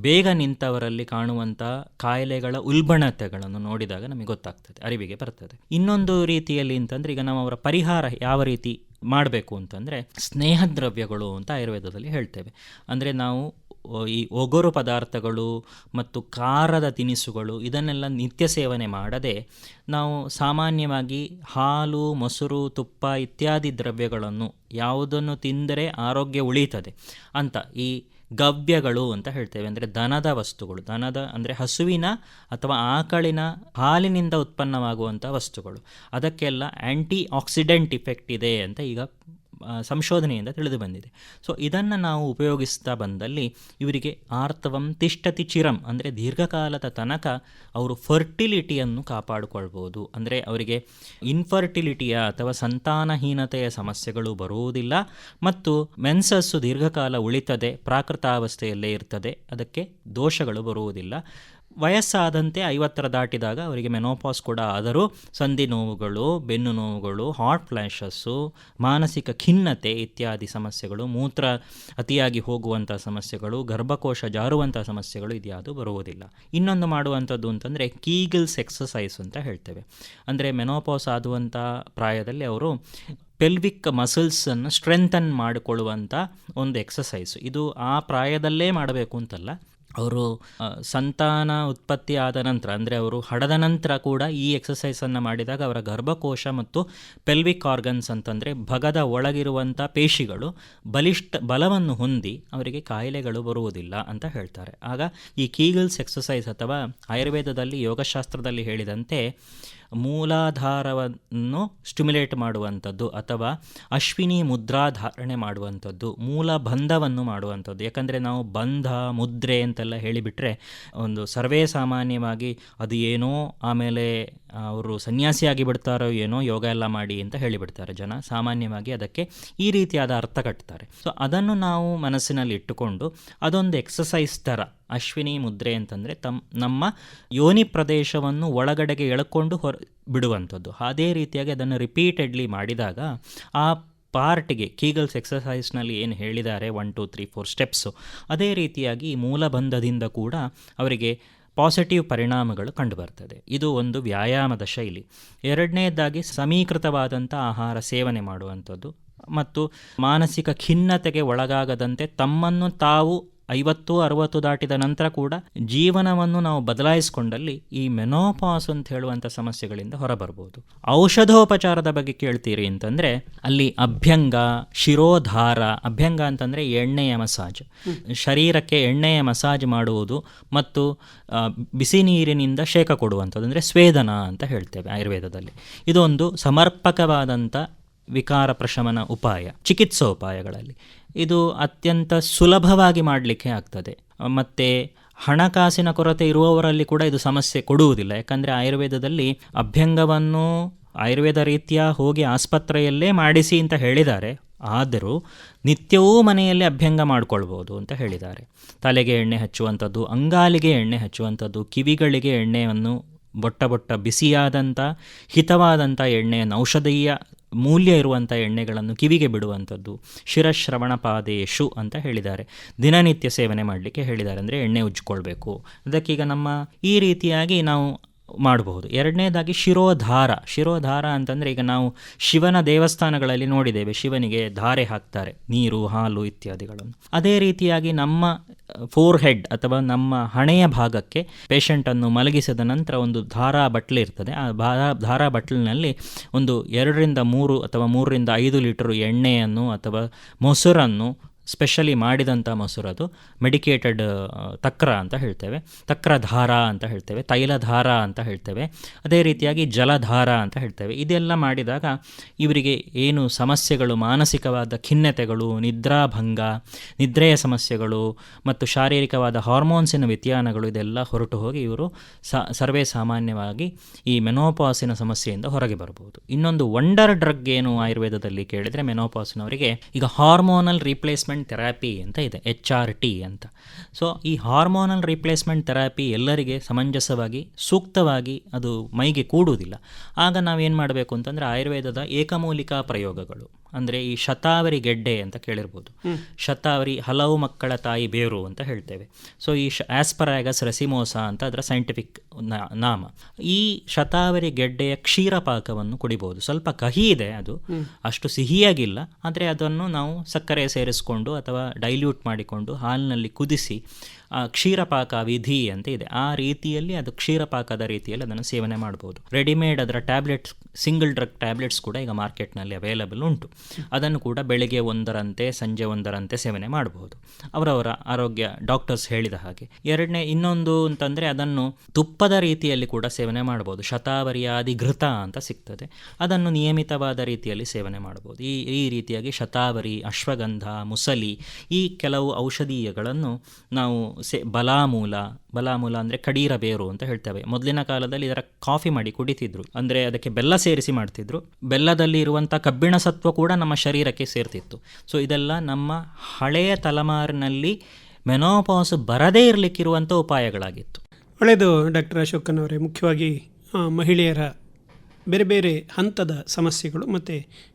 ಬೇಗ ನಿಂತವರಲ್ಲಿ ಕಾಣುವಂಥ ಕಾಯಿಲೆಗಳ ಉಲ್ಬಣತೆಗಳನ್ನು ನೋಡಿದಾಗ ನಮಗೆ ಗೊತ್ತಾಗ್ತದೆ, ಅರಿವಿಗೆ ಬರ್ತದೆ. ಇನ್ನೊಂದು ರೀತಿಯಲ್ಲಿ ಅಂತಂದರೆ, ಈಗ ನಾವು ಅವರ ಪರಿಹಾರ ಯಾವ ರೀತಿ ಮಾಡಬೇಕು ಅಂತಂದರೆ ಸ್ನೇಹದ್ರವ್ಯಗಳು ಅಂತ ಆಯುರ್ವೇದದಲ್ಲಿ ಹೇಳ್ತೇವೆ. ಅಂದರೆ ನಾವು ಈ ಒಗರು ಪದಾರ್ಥಗಳು ಮತ್ತು ಖಾರದ ತಿನಿಸುಗಳು ಇದನ್ನೆಲ್ಲ ನಿತ್ಯ ಸೇವನೆ ಮಾಡದೆ ನಾವು ಸಾಮಾನ್ಯವಾಗಿ ಹಾಲು, ಮೊಸರು, ತುಪ್ಪ ಇತ್ಯಾದಿ ದ್ರವ್ಯಗಳನ್ನು ಯಾವುದನ್ನು ತಿಂದರೆ ಆರೋಗ್ಯ ಉಳಿತದೆ ಅಂತ ಈ ಗವ್ಯಗಳು ಅಂತ ಹೇಳ್ತೇವೆ. ಅಂದರೆ ದನದ ವಸ್ತುಗಳು. ದನದ ಅಂದರೆ ಹಸುವಿನ ಅಥವಾ ಆಕಳಿನ ಹಾಲಿನಿಂದ ಉತ್ಪನ್ನವಾಗುವಂಥ ವಸ್ತುಗಳು. ಅದಕ್ಕೆಲ್ಲ ಆ್ಯಂಟಿ ಆಕ್ಸಿಡೆಂಟ್ ಇಫೆಕ್ಟ್ ಇದೆ ಅಂತ ಈಗ ಸಂಶೋಧನೆಯಿಂದ ತಿಳಿದು ಬಂದಿದೆ. ಸೊ ಇದನ್ನು ನಾವು ಉಪಯೋಗಿಸ್ತಾ ಬಂದಲ್ಲಿ ಇವರಿಗೆ ಆರ್ತವಂ ತಿಷ್ಟತಿ ಚಿರಂ ಅಂದರೆ ದೀರ್ಘಕಾಲದ ತನಕ ಅವರು ಫರ್ಟಿಲಿಟಿಯನ್ನು ಕಾಪಾಡಿಕೊಳ್ಬೋದು. ಅಂದರೆ ಅವರಿಗೆ ಇನ್ಫರ್ಟಿಲಿಟಿಯ ಅಥವಾ ಸಂತಾನಹೀನತೆಯ ಸಮಸ್ಯೆಗಳು ಬರುವುದಿಲ್ಲ ಮತ್ತು ಮೆನ್ಸಸ್ಸು ದೀರ್ಘಕಾಲ ಉಳಿತದೆ, ಪ್ರಾಕೃತಾವಸ್ಥೆಯಲ್ಲೇ ಇರ್ತದೆ, ಅದಕ್ಕೆ ದೋಷಗಳು ಬರುವುದಿಲ್ಲ. ವಯಸ್ಸಾದಂತೆ ಐವತ್ತರ ದಾಟಿದಾಗ ಅವರಿಗೆ ಮೆನೋಪಾಸ್ ಕೂಡ ಆದರೂ ಸಂಧಿ ನೋವುಗಳು, ಬೆನ್ನು ನೋವುಗಳು ಹಾಟ್ ಫ್ಲ್ಯಾಶಸ್ಸು ಮಾನಸಿಕ ಖಿನ್ನತೆ ಇತ್ಯಾದಿ ಸಮಸ್ಯೆಗಳು, ಮೂತ್ರ ಅತಿಯಾಗಿ ಹೋಗುವಂಥ ಸಮಸ್ಯೆಗಳು, ಗರ್ಭಕೋಶ ಜಾರುವಂಥ ಸಮಸ್ಯೆಗಳು ಇದ್ಯಾವುದು ಬರುವುದಿಲ್ಲ. ಇನ್ನೊಂದು ಮಾಡುವಂಥದ್ದು ಅಂತಂದರೆ ಕೀಗಲ್ಸ್ ಎಕ್ಸಸೈಸ್ ಅಂತ ಹೇಳ್ತೇವೆ. ಅಂದರೆ ಮೆನೋಪಾಸ್ ಆದುವಂಥ ಪ್ರಾಯದಲ್ಲಿ ಅವರು ಪೆಲ್ವಿಕ್ ಮಸಲ್ಸನ್ನು ಸ್ಟ್ರೆಂಥನ್ ಮಾಡಿಕೊಳ್ಳುವಂಥ ಒಂದು ಎಕ್ಸಸೈಸ್. ಇದು ಆ ಪ್ರಾಯದಲ್ಲೇ ಮಾಡಬೇಕು ಅಂತಲ್ಲ ಅವರು ಸಂತಾನ ಉತ್ಪತ್ತಿ ಆದ ನಂತರ, ಅಂದರೆ ಅವರು ಹಡದ ನಂತರ ಕೂಡ ಈ ಎಕ್ಸಸೈಸನ್ನು ಮಾಡಿದಾಗ ಅವರ ಗರ್ಭಕೋಶ ಮತ್ತು ಪೆಲ್ವಿಕ್ ಆರ್ಗನ್ಸ್ ಅಂತಂದರೆ ಭಗದ ಒಳಗಿರುವಂಥ ಪೇಶಿಗಳು ಬಲಿಷ್ಠ ಬಲವನ್ನು ಹೊಂದಿ ಅವರಿಗೆ ಕಾಯಿಲೆಗಳು ಬರುವುದಿಲ್ಲ ಅಂತ ಹೇಳ್ತಾರೆ. ಆಗ ಈ ಕೀಗಲ್ಸ್ ಎಕ್ಸಸೈಸ್ ಅಥವಾ ಆಯುರ್ವೇದದಲ್ಲಿ ಯೋಗಶಾಸ್ತ್ರದಲ್ಲಿ ಹೇಳಿದಂತೆ ಮೂಲಾಧಾರವನ್ನು ಸ್ಟಿಮ್ಯುಲೇಟ್ ಮಾಡುವಂಥದ್ದು ಅಥವಾ ಅಶ್ವಿನಿ ಮುದ್ರಾಧಾರಣೆ ಮಾಡುವಂಥದ್ದು ಮೂಲ ಬಂಧವನ್ನು ಮಾಡುವಂಥದ್ದು. ಯಾಕಂದರೆ ನಾವು ಬಂಧ, ಮುದ್ರೆ ಅಂತೆಲ್ಲ ಹೇಳಿಬಿಟ್ರೆ ಒಂದು ಸರ್ವೇ ಸಾಮಾನ್ಯವಾಗಿ ಅದು ಏನೋ ಆಮೇಲೆ ಅವರು ಸನ್ಯಾಸಿಯಾಗಿ ಬಿಡ್ತಾರೋ ಏನೋ ಯೋಗ ಎಲ್ಲ ಮಾಡಿ ಅಂತ ಹೇಳಿಬಿಡ್ತಾರೆ ಜನ. ಸಾಮಾನ್ಯವಾಗಿ ಅದಕ್ಕೆ ಈ ರೀತಿಯಾದ ಅರ್ಥ ಕಟ್ತಾರೆ. ಸೊ ಅದನ್ನು ನಾವು ಮನಸ್ಸಿನಲ್ಲಿ ಇಟ್ಟುಕೊಂಡು ಅದೊಂದು ಎಕ್ಸಸೈಸ್ ಥರ ಅಶ್ವಿನಿ ಮುದ್ರೆ ಅಂತಂದರೆ ತಮ್ಮ ನಮ್ಮ ಯೋನಿ ಪ್ರದೇಶವನ್ನು ಒಳಗಡೆಗೆ ಎಳ್ಕೊಂಡು ಹೊರ ಬಿಡುವಂಥದ್ದು. ಅದೇ ರೀತಿಯಾಗಿ ಅದನ್ನು ರಿಪೀಟೆಡ್ಲಿ ಮಾಡಿದಾಗ ಆ ಪಾರ್ಟ್ಗೆ ಕೀಗಲ್ಸ್ ಎಕ್ಸಸೈಸ್ನಲ್ಲಿ ಏನು ಹೇಳಿದ್ದಾರೆ one two three four steps ಅದೇ ರೀತಿಯಾಗಿ ಮೂಲಬಂಧದಿಂದ ಕೂಡ ಅವರಿಗೆ ಪಾಸಿಟಿವ್ ಪರಿಣಾಮಗಳು ಕಂಡುಬರ್ತದೆ. ಇದು ಒಂದು ವ್ಯಾಯಾಮದ ಶೈಲಿ. ಎರಡನೇದಾಗಿ ಸಮೀಕೃತವಾದಂಥ ಆಹಾರ ಸೇವನೆ ಮಾಡುವಂಥದ್ದು. ಮತ್ತು ಮಾನಸಿಕ ಖಿನ್ನತೆಗೆ ಒಳಗಾಗದಂತೆ ತಮ್ಮನ್ನು ತಾವು ಐವತ್ತು, ಅರವತ್ತು ದಾಟಿದ ನಂತರ ಕೂಡ ಜೀವನವನ್ನು ನಾವು ಬದಲಾಯಿಸಿಕೊಂಡಲ್ಲಿ ಈ ಮೆನೋಪಾಸ್ ಅಂತ ಹೇಳುವಂಥ ಸಮಸ್ಯೆಗಳಿಂದ ಹೊರಬರ್ಬೋದು ಔಷಧೋಪಚಾರದ ಬಗ್ಗೆ ಕೇಳ್ತೀರಿ ಅಂತಂದರೆ ಅಲ್ಲಿ ಅಭ್ಯಂಗ, ಶಿರೋಧಾರ, ಅಭ್ಯಂಗ ಅಂತಂದರೆ ಎಣ್ಣೆಯ ಮಸಾಜ್. ಶರೀರಕ್ಕೆ ಎಣ್ಣೆಯ ಮಸಾಜ್ ಮಾಡುವುದು ಮತ್ತು ಬಿಸಿ ನೀರಿನಿಂದ ಶೇಕ ಕೊಡುವಂಥದ್ದು, ಅಂದರೆ ಸ್ವೇದನ ಅಂತ ಹೇಳ್ತೇವೆ ಆಯುರ್ವೇದದಲ್ಲಿ. ಇದೊಂದು ಸಮರ್ಪಕವಾದಂಥ ವಿಕಾರ ಪ್ರಶಮನ ಉಪಾಯ, ಚಿಕಿತ್ಸೋಪಾಯಗಳಲ್ಲಿ. ಇದು ಅತ್ಯಂತ ಸುಲಭವಾಗಿ ಮಾಡಲಿಕ್ಕೆ ಆಗ್ತದೆ. ಮತ್ತು ಹಣಕಾಸಿನ ಕೊರತೆ ಇರುವವರಲ್ಲಿ ಕೂಡ ಇದು ಸಮಸ್ಯೆ ಕೊಡುವುದಿಲ್ಲ. ಯಾಕಂದರೆ ಆಯುರ್ವೇದದಲ್ಲಿ ಅಭ್ಯಂಗವನ್ನು ಆಯುರ್ವೇದ ರೀತಿಯ ಹೋಗಿ ಆಸ್ಪತ್ರೆಯಲ್ಲೇ ಮಾಡಿಸಿ ಅಂತ ಹೇಳಿದ್ದಾರೆ. ಆದರೂ ನಿತ್ಯವೂ ಮನೆಯಲ್ಲಿ ಅಭ್ಯಂಗ ಮಾಡಿಕೊಳ್ಬೋದು ಅಂತ ಹೇಳಿದ್ದಾರೆ. ತಲೆಗೆ ಎಣ್ಣೆ ಹಚ್ಚುವಂಥದ್ದು, ಅಂಗಾಲಿಗೆ ಎಣ್ಣೆ ಹಚ್ಚುವಂಥದ್ದು, ಕಿವಿಗಳಿಗೆ ಎಣ್ಣೆಯನ್ನು ಬೊಟ್ಟ ಬೊಟ್ಟ ಬಿಸಿಯಾದಂಥ, ಹಿತವಾದಂಥ ಎಣ್ಣೆಯನ್ನು ಔಷಧೀಯ ಮೂಲ್ಯ ಇರುವಂಥ ಎಣ್ಣೆಗಳನ್ನು ಕಿವಿಗೆ ಬಿಡುವಂಥದ್ದು ಶಿರಶ್ರವಣ ಪಾದೇಶು ಅಂತ ಹೇಳಿದ್ದಾರೆ. ದಿನನಿತ್ಯ ಸೇವನೆ ಮಾಡಲಿಕ್ಕೆ ಹೇಳಿದ್ದಾರೆ. ಅಂದರೆ ಎಣ್ಣೆ ಉಜ್ಜಿಕೊಳ್ಬೇಕು. ಅದಕ್ಕೀಗ ನಮ್ಮ ಈ ರೀತಿಯಾಗಿ ನಾವು ಮಾಡಬಹುದು. ಎರಡನೇದಾಗಿ ಶಿರೋಧಾರ. ಶಿರೋಧಾರ ಅಂತಂದರೆ ಈಗ ನಾವು ಶಿವನ ದೇವಸ್ಥಾನಗಳಲ್ಲಿ ನೋಡಿದ್ದೇವೆ. ಶಿವನಿಗೆ ಧಾರೆ ಹಾಕ್ತಾರೆ. ನೀರು, ಹಾಲು ಇತ್ಯಾದಿಗಳನ್ನು. ಅದೇ ರೀತಿಯಾಗಿ ನಮ್ಮ ಫೋರ್ ಹೆಡ್ ಅಥವಾ ನಮ್ಮ ಹಣೆಯ ಭಾಗಕ್ಕೆ ಪೇಷಂಟನ್ನು ಮಲಗಿಸಿದ ನಂತರ ಒಂದು ಧಾರಾ ಬಟ್ಲು ಇರ್ತದೆ. ಆ ಭಾರ ಧಾರಾ ಬಟ್ಲಿನಲ್ಲಿ ಒಂದು ಎರಡರಿಂದ ಮೂರು ಅಥವಾ ಮೂರರಿಂದ ಐದು ಲೀಟರ್ ಎಣ್ಣೆಯನ್ನು ಅಥವಾ ಮೊಸರನ್ನು ಸ್ಪೆಷಲಿ ಮಾಡಿದಂಥ ಮೊಸರದು ಮೆಡಿಕೇಟೆಡ್ ತಕ್ರ ಅಂತ ಹೇಳ್ತೇವೆ. ತಕ್ರಧಾರ ಅಂತ ಹೇಳ್ತೇವೆ. ತೈಲಧಾರ ಅಂತ ಹೇಳ್ತೇವೆ. ಅದೇ ರೀತಿಯಾಗಿ ಜಲಧಾರ ಅಂತ ಹೇಳ್ತೇವೆ. ಇದೆಲ್ಲ ಮಾಡಿದಾಗ ಇವರಿಗೆ ಏನು ಸಮಸ್ಯೆಗಳು, ಮಾನಸಿಕವಾದ ಖಿನ್ನತೆಗಳು, ನಿದ್ರಾಭಂಗ, ನಿದ್ರೆಯ ಸಮಸ್ಯೆಗಳು ಮತ್ತು ಶಾರೀರಿಕವಾದ ಹಾರ್ಮೋನ್ಸಿನ ವ್ಯತ್ಯಾನಗಳು ಇದೆಲ್ಲ ಹೊರಟು ಹೋಗಿ ಇವರು ಸರ್ವೇ ಸಾಮಾನ್ಯವಾಗಿ ಈ ಮೆನೋಪಾಸಿನ ಸಮಸ್ಯೆಯಿಂದ ಹೊರಗೆ ಬರಬಹುದು. ಇನ್ನೊಂದು ವಂಡರ್ ಡ್ರಗ್ ಏನು ಆಯುರ್ವೇದದಲ್ಲಿ ಕೇಳಿದರೆ ಮೆನೋಪಾಸಿನವರಿಗೆ ಈಗ ಹಾರ್ಮೋನಲ್ ರೀಪ್ಲೇಸ್ಮೆಂಟ್ ಥೆರಪಿ ಅಂತ ಇದೆ ಎಚ್ ಆರ್ ಟಿ ಅಂತ. ಸೊ ಈ ಹಾರ್ಮೋನಲ್ ರಿಪ್ಲೇಸ್ಮೆಂಟ್ ಥೆರಪಿ ಎಲ್ಲರಿಗೆ ಸಮಂಜಸವಾಗಿ, ಸೂಕ್ತವಾಗಿ ಅದು ಮೈಗೆ ಕೂಡುವುದಿಲ್ಲ. ಆಗ ನಾವೇನು ಮಾಡಬೇಕು ಅಂತಂದರೆ ಆಯುರ್ವೇದದ ಏಕಮೂಲಿಕಾ ಪ್ರಯೋಗಗಳು. ಅಂದರೆ ಈ ಶತಾವರಿ ಗೆಡ್ಡೆ ಅಂತ ಕೇಳಿರ್ಬೋದು. ಶತಾವರಿ ಹಲವು ಮಕ್ಕಳ ತಾಯಿ ಬೇರು ಅಂತ ಹೇಳ್ತೇವೆ. ಸೊ ಈ ಶ ಆಸ್ಪರಾಗಸ್ ರಸಿಮೋಸ ಅಂತ ಅದರ ಸೈಂಟಿಫಿಕ್ ನಾಮ. ಈ ಶತಾವರಿ ಗೆಡ್ಡೆಯ ಕ್ಷೀರಪಾಕವನ್ನು ಕುಡಿಬೋದು. ಸ್ವಲ್ಪ ಕಹಿ ಇದೆ ಅದು. ಅಷ್ಟು ಸಿಹಿಯಾಗಿಲ್ಲ. ಆದರೆ ಅದನ್ನು ನಾವು ಸಕ್ಕರೆ ಸೇರಿಸಿಕೊಂಡು ಅಥವಾ ಡೈಲ್ಯೂಟ್ ಮಾಡಿಕೊಂಡು ಹಾಲಿನಲ್ಲಿ ಕುದಿಸಿ ಕ್ಷೀರಪಾಕ ವಿಧಿ ಅಂತ ಇದೆ. ಆ ರೀತಿಯಲ್ಲಿ ಅದು ಕ್ಷೀರಪಾಕದ ರೀತಿಯಲ್ಲಿ ಅದನ್ನು ಸೇವನೆ ಮಾಡ್ಬೋದು. ರೆಡಿಮೇಡ್ ಅದರ ಟ್ಯಾಬ್ಲೆಟ್ಸ್ ಸಿಂಗಲ್ ಡ್ರಗ್ ಟ್ಯಾಬ್ಲೆಟ್ಸ್ ಕೂಡ ಈಗ ಮಾರ್ಕೆಟ್ನಲ್ಲಿ ಅವೈಲಬಲ್ ಉಂಟು. ಅದನ್ನು ಕೂಡ ಬೆಳಗ್ಗೆ ಒಂದರಂತೆ, ಸಂಜೆ ಒಂದರಂತೆ ಸೇವನೆ ಮಾಡಬಹುದು ಅವರವರ ಆರೋಗ್ಯ ಡಾಕ್ಟರ್ಸ್ ಹೇಳಿದ ಹಾಗೆ. ಎರಡನೇ, ಇನ್ನೊಂದು ಅಂತಂದರೆ ಅದನ್ನು ತುಪ್ಪದ ರೀತಿಯಲ್ಲಿ ಕೂಡ ಸೇವನೆ ಮಾಡ್ಬೋದು. ಶತಾವರಿಯಾದಿ ಘೃತ ಅಂತ ಸಿಗ್ತದೆ. ಅದನ್ನು ನಿಯಮಿತವಾದ ರೀತಿಯಲ್ಲಿ ಸೇವನೆ ಮಾಡ್ಬೋದು. ಈ ಈ ರೀತಿಯಾಗಿ ಶತಾವರಿ, ಅಶ್ವಗಂಧ, ಮುಸಲಿ ಈ ಕೆಲವು ಔಷಧೀಯಗಳನ್ನು ನಾವು ಸೆ ಬಲಾಮೂಲ ಬಲಾಮೂಲ ಅಂದರೆ ಕಡೀರ ಬೇರು ಅಂತ ಹೇಳ್ತೇವೆ. ಮೊದಲಿನ ಕಾಲದಲ್ಲಿ ಇದರ ಕಾಫಿ ಮಾಡಿ ಕುಡಿತಿದ್ರು. ಅಂದರೆ ಅದಕ್ಕೆ ಬೆಲ್ಲ ಸೇರಿಸಿ ಮಾಡ್ತಿದ್ರು. ಬೆಲ್ಲದಲ್ಲಿ ಇರುವಂಥ ಕಬ್ಬಿಣ ಸತ್ವ ಕೂಡ ನಮ್ಮ ಶರೀರಕ್ಕೆ ಸೇರ್ತಿತ್ತು. ಸೊ ಇದೆಲ್ಲ ನಮ್ಮ ಹಳೆಯ ತಲೆಮಾರಿನಲ್ಲಿ ಮೆನೋಪಾಸ್ ಬರದೇ ಇರಲಿಕ್ಕಿರುವಂಥ ಉಪಾಯಗಳಾಗಿತ್ತು. ಒಳ್ಳೆಯದು, ಡಾಕ್ಟರ್ ಅಶೋಕನ್ ಅವರೇ ಮುಖ್ಯವಾಗಿ ಮಹಿಳೆಯರ ಬೇರೆ ಬೇರೆ ಹಂತದ ಸಮಸ್ಯೆಗಳು ಮತ್ತು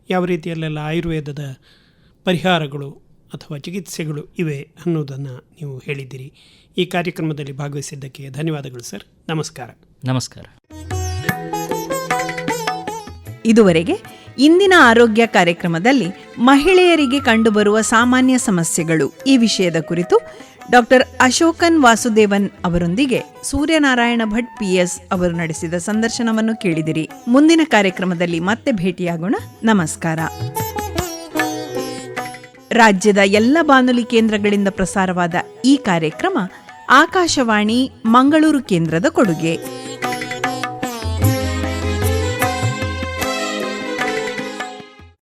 ಯಾವ ರೀತಿಯಲ್ಲೆಲ್ಲ ಆಯುರ್ವೇದದ ಪರಿಹಾರಗಳು ಅಥವಾ ಚಿಕಿತ್ಸೆಗಳು ಇವೆ ಅನ್ನೋದನ್ನು ನೀವು ಹೇಳಿದ್ದೀರಿ. ಈ ಕಾರ್ಯಕ್ರಮದಲ್ಲಿ ಭಾಗವಹಿಸಿದ್ದಕ್ಕೆ ಧನ್ಯವಾದಗಳು ಸರ್. ನಮಸ್ಕಾರ. ನಮಸ್ಕಾರ. ಇದುವರೆಗೆ ಇಂದಿನ ಆರೋಗ್ಯ ಕಾರ್ಯಕ್ರಮದಲ್ಲಿ ಮಹಿಳೆಯರಿಗೆ ಕಂಡುಬರುವ ಸಾಮಾನ್ಯ ಸಮಸ್ಯೆಗಳು ಈ ವಿಷಯದ ಕುರಿತು ಡಾಕ್ಟರ್ ಅಶೋಕನ್ ವಾಸುದೇವನ್ ಅವರೊಂದಿಗೆ ಸೂರ್ಯನಾರಾಯಣ ಭಟ್ ಪಿಎಸ್ ಅವರು ನಡೆಸಿದ ಸಂದರ್ಶನವನ್ನು ಕೇಳಿದಿರಿ. ಮುಂದಿನ ಕಾರ್ಯಕ್ರಮದಲ್ಲಿ ಮತ್ತೆ ಭೇಟಿಯಾಗೋಣ. ನಮಸ್ಕಾರ. ರಾಜ್ಯದ ಎಲ್ಲ ಬಾನುಲಿ ಕೇಂದ್ರಗಳಿಂದ ಪ್ರಸಾರವಾದ ಈ ಕಾರ್ಯಕ್ರಮ ಆಕಾಶವಾಣಿ ಮಂಗಳೂರು ಕೇಂದ್ರದ ಕೊಡುಗೆ.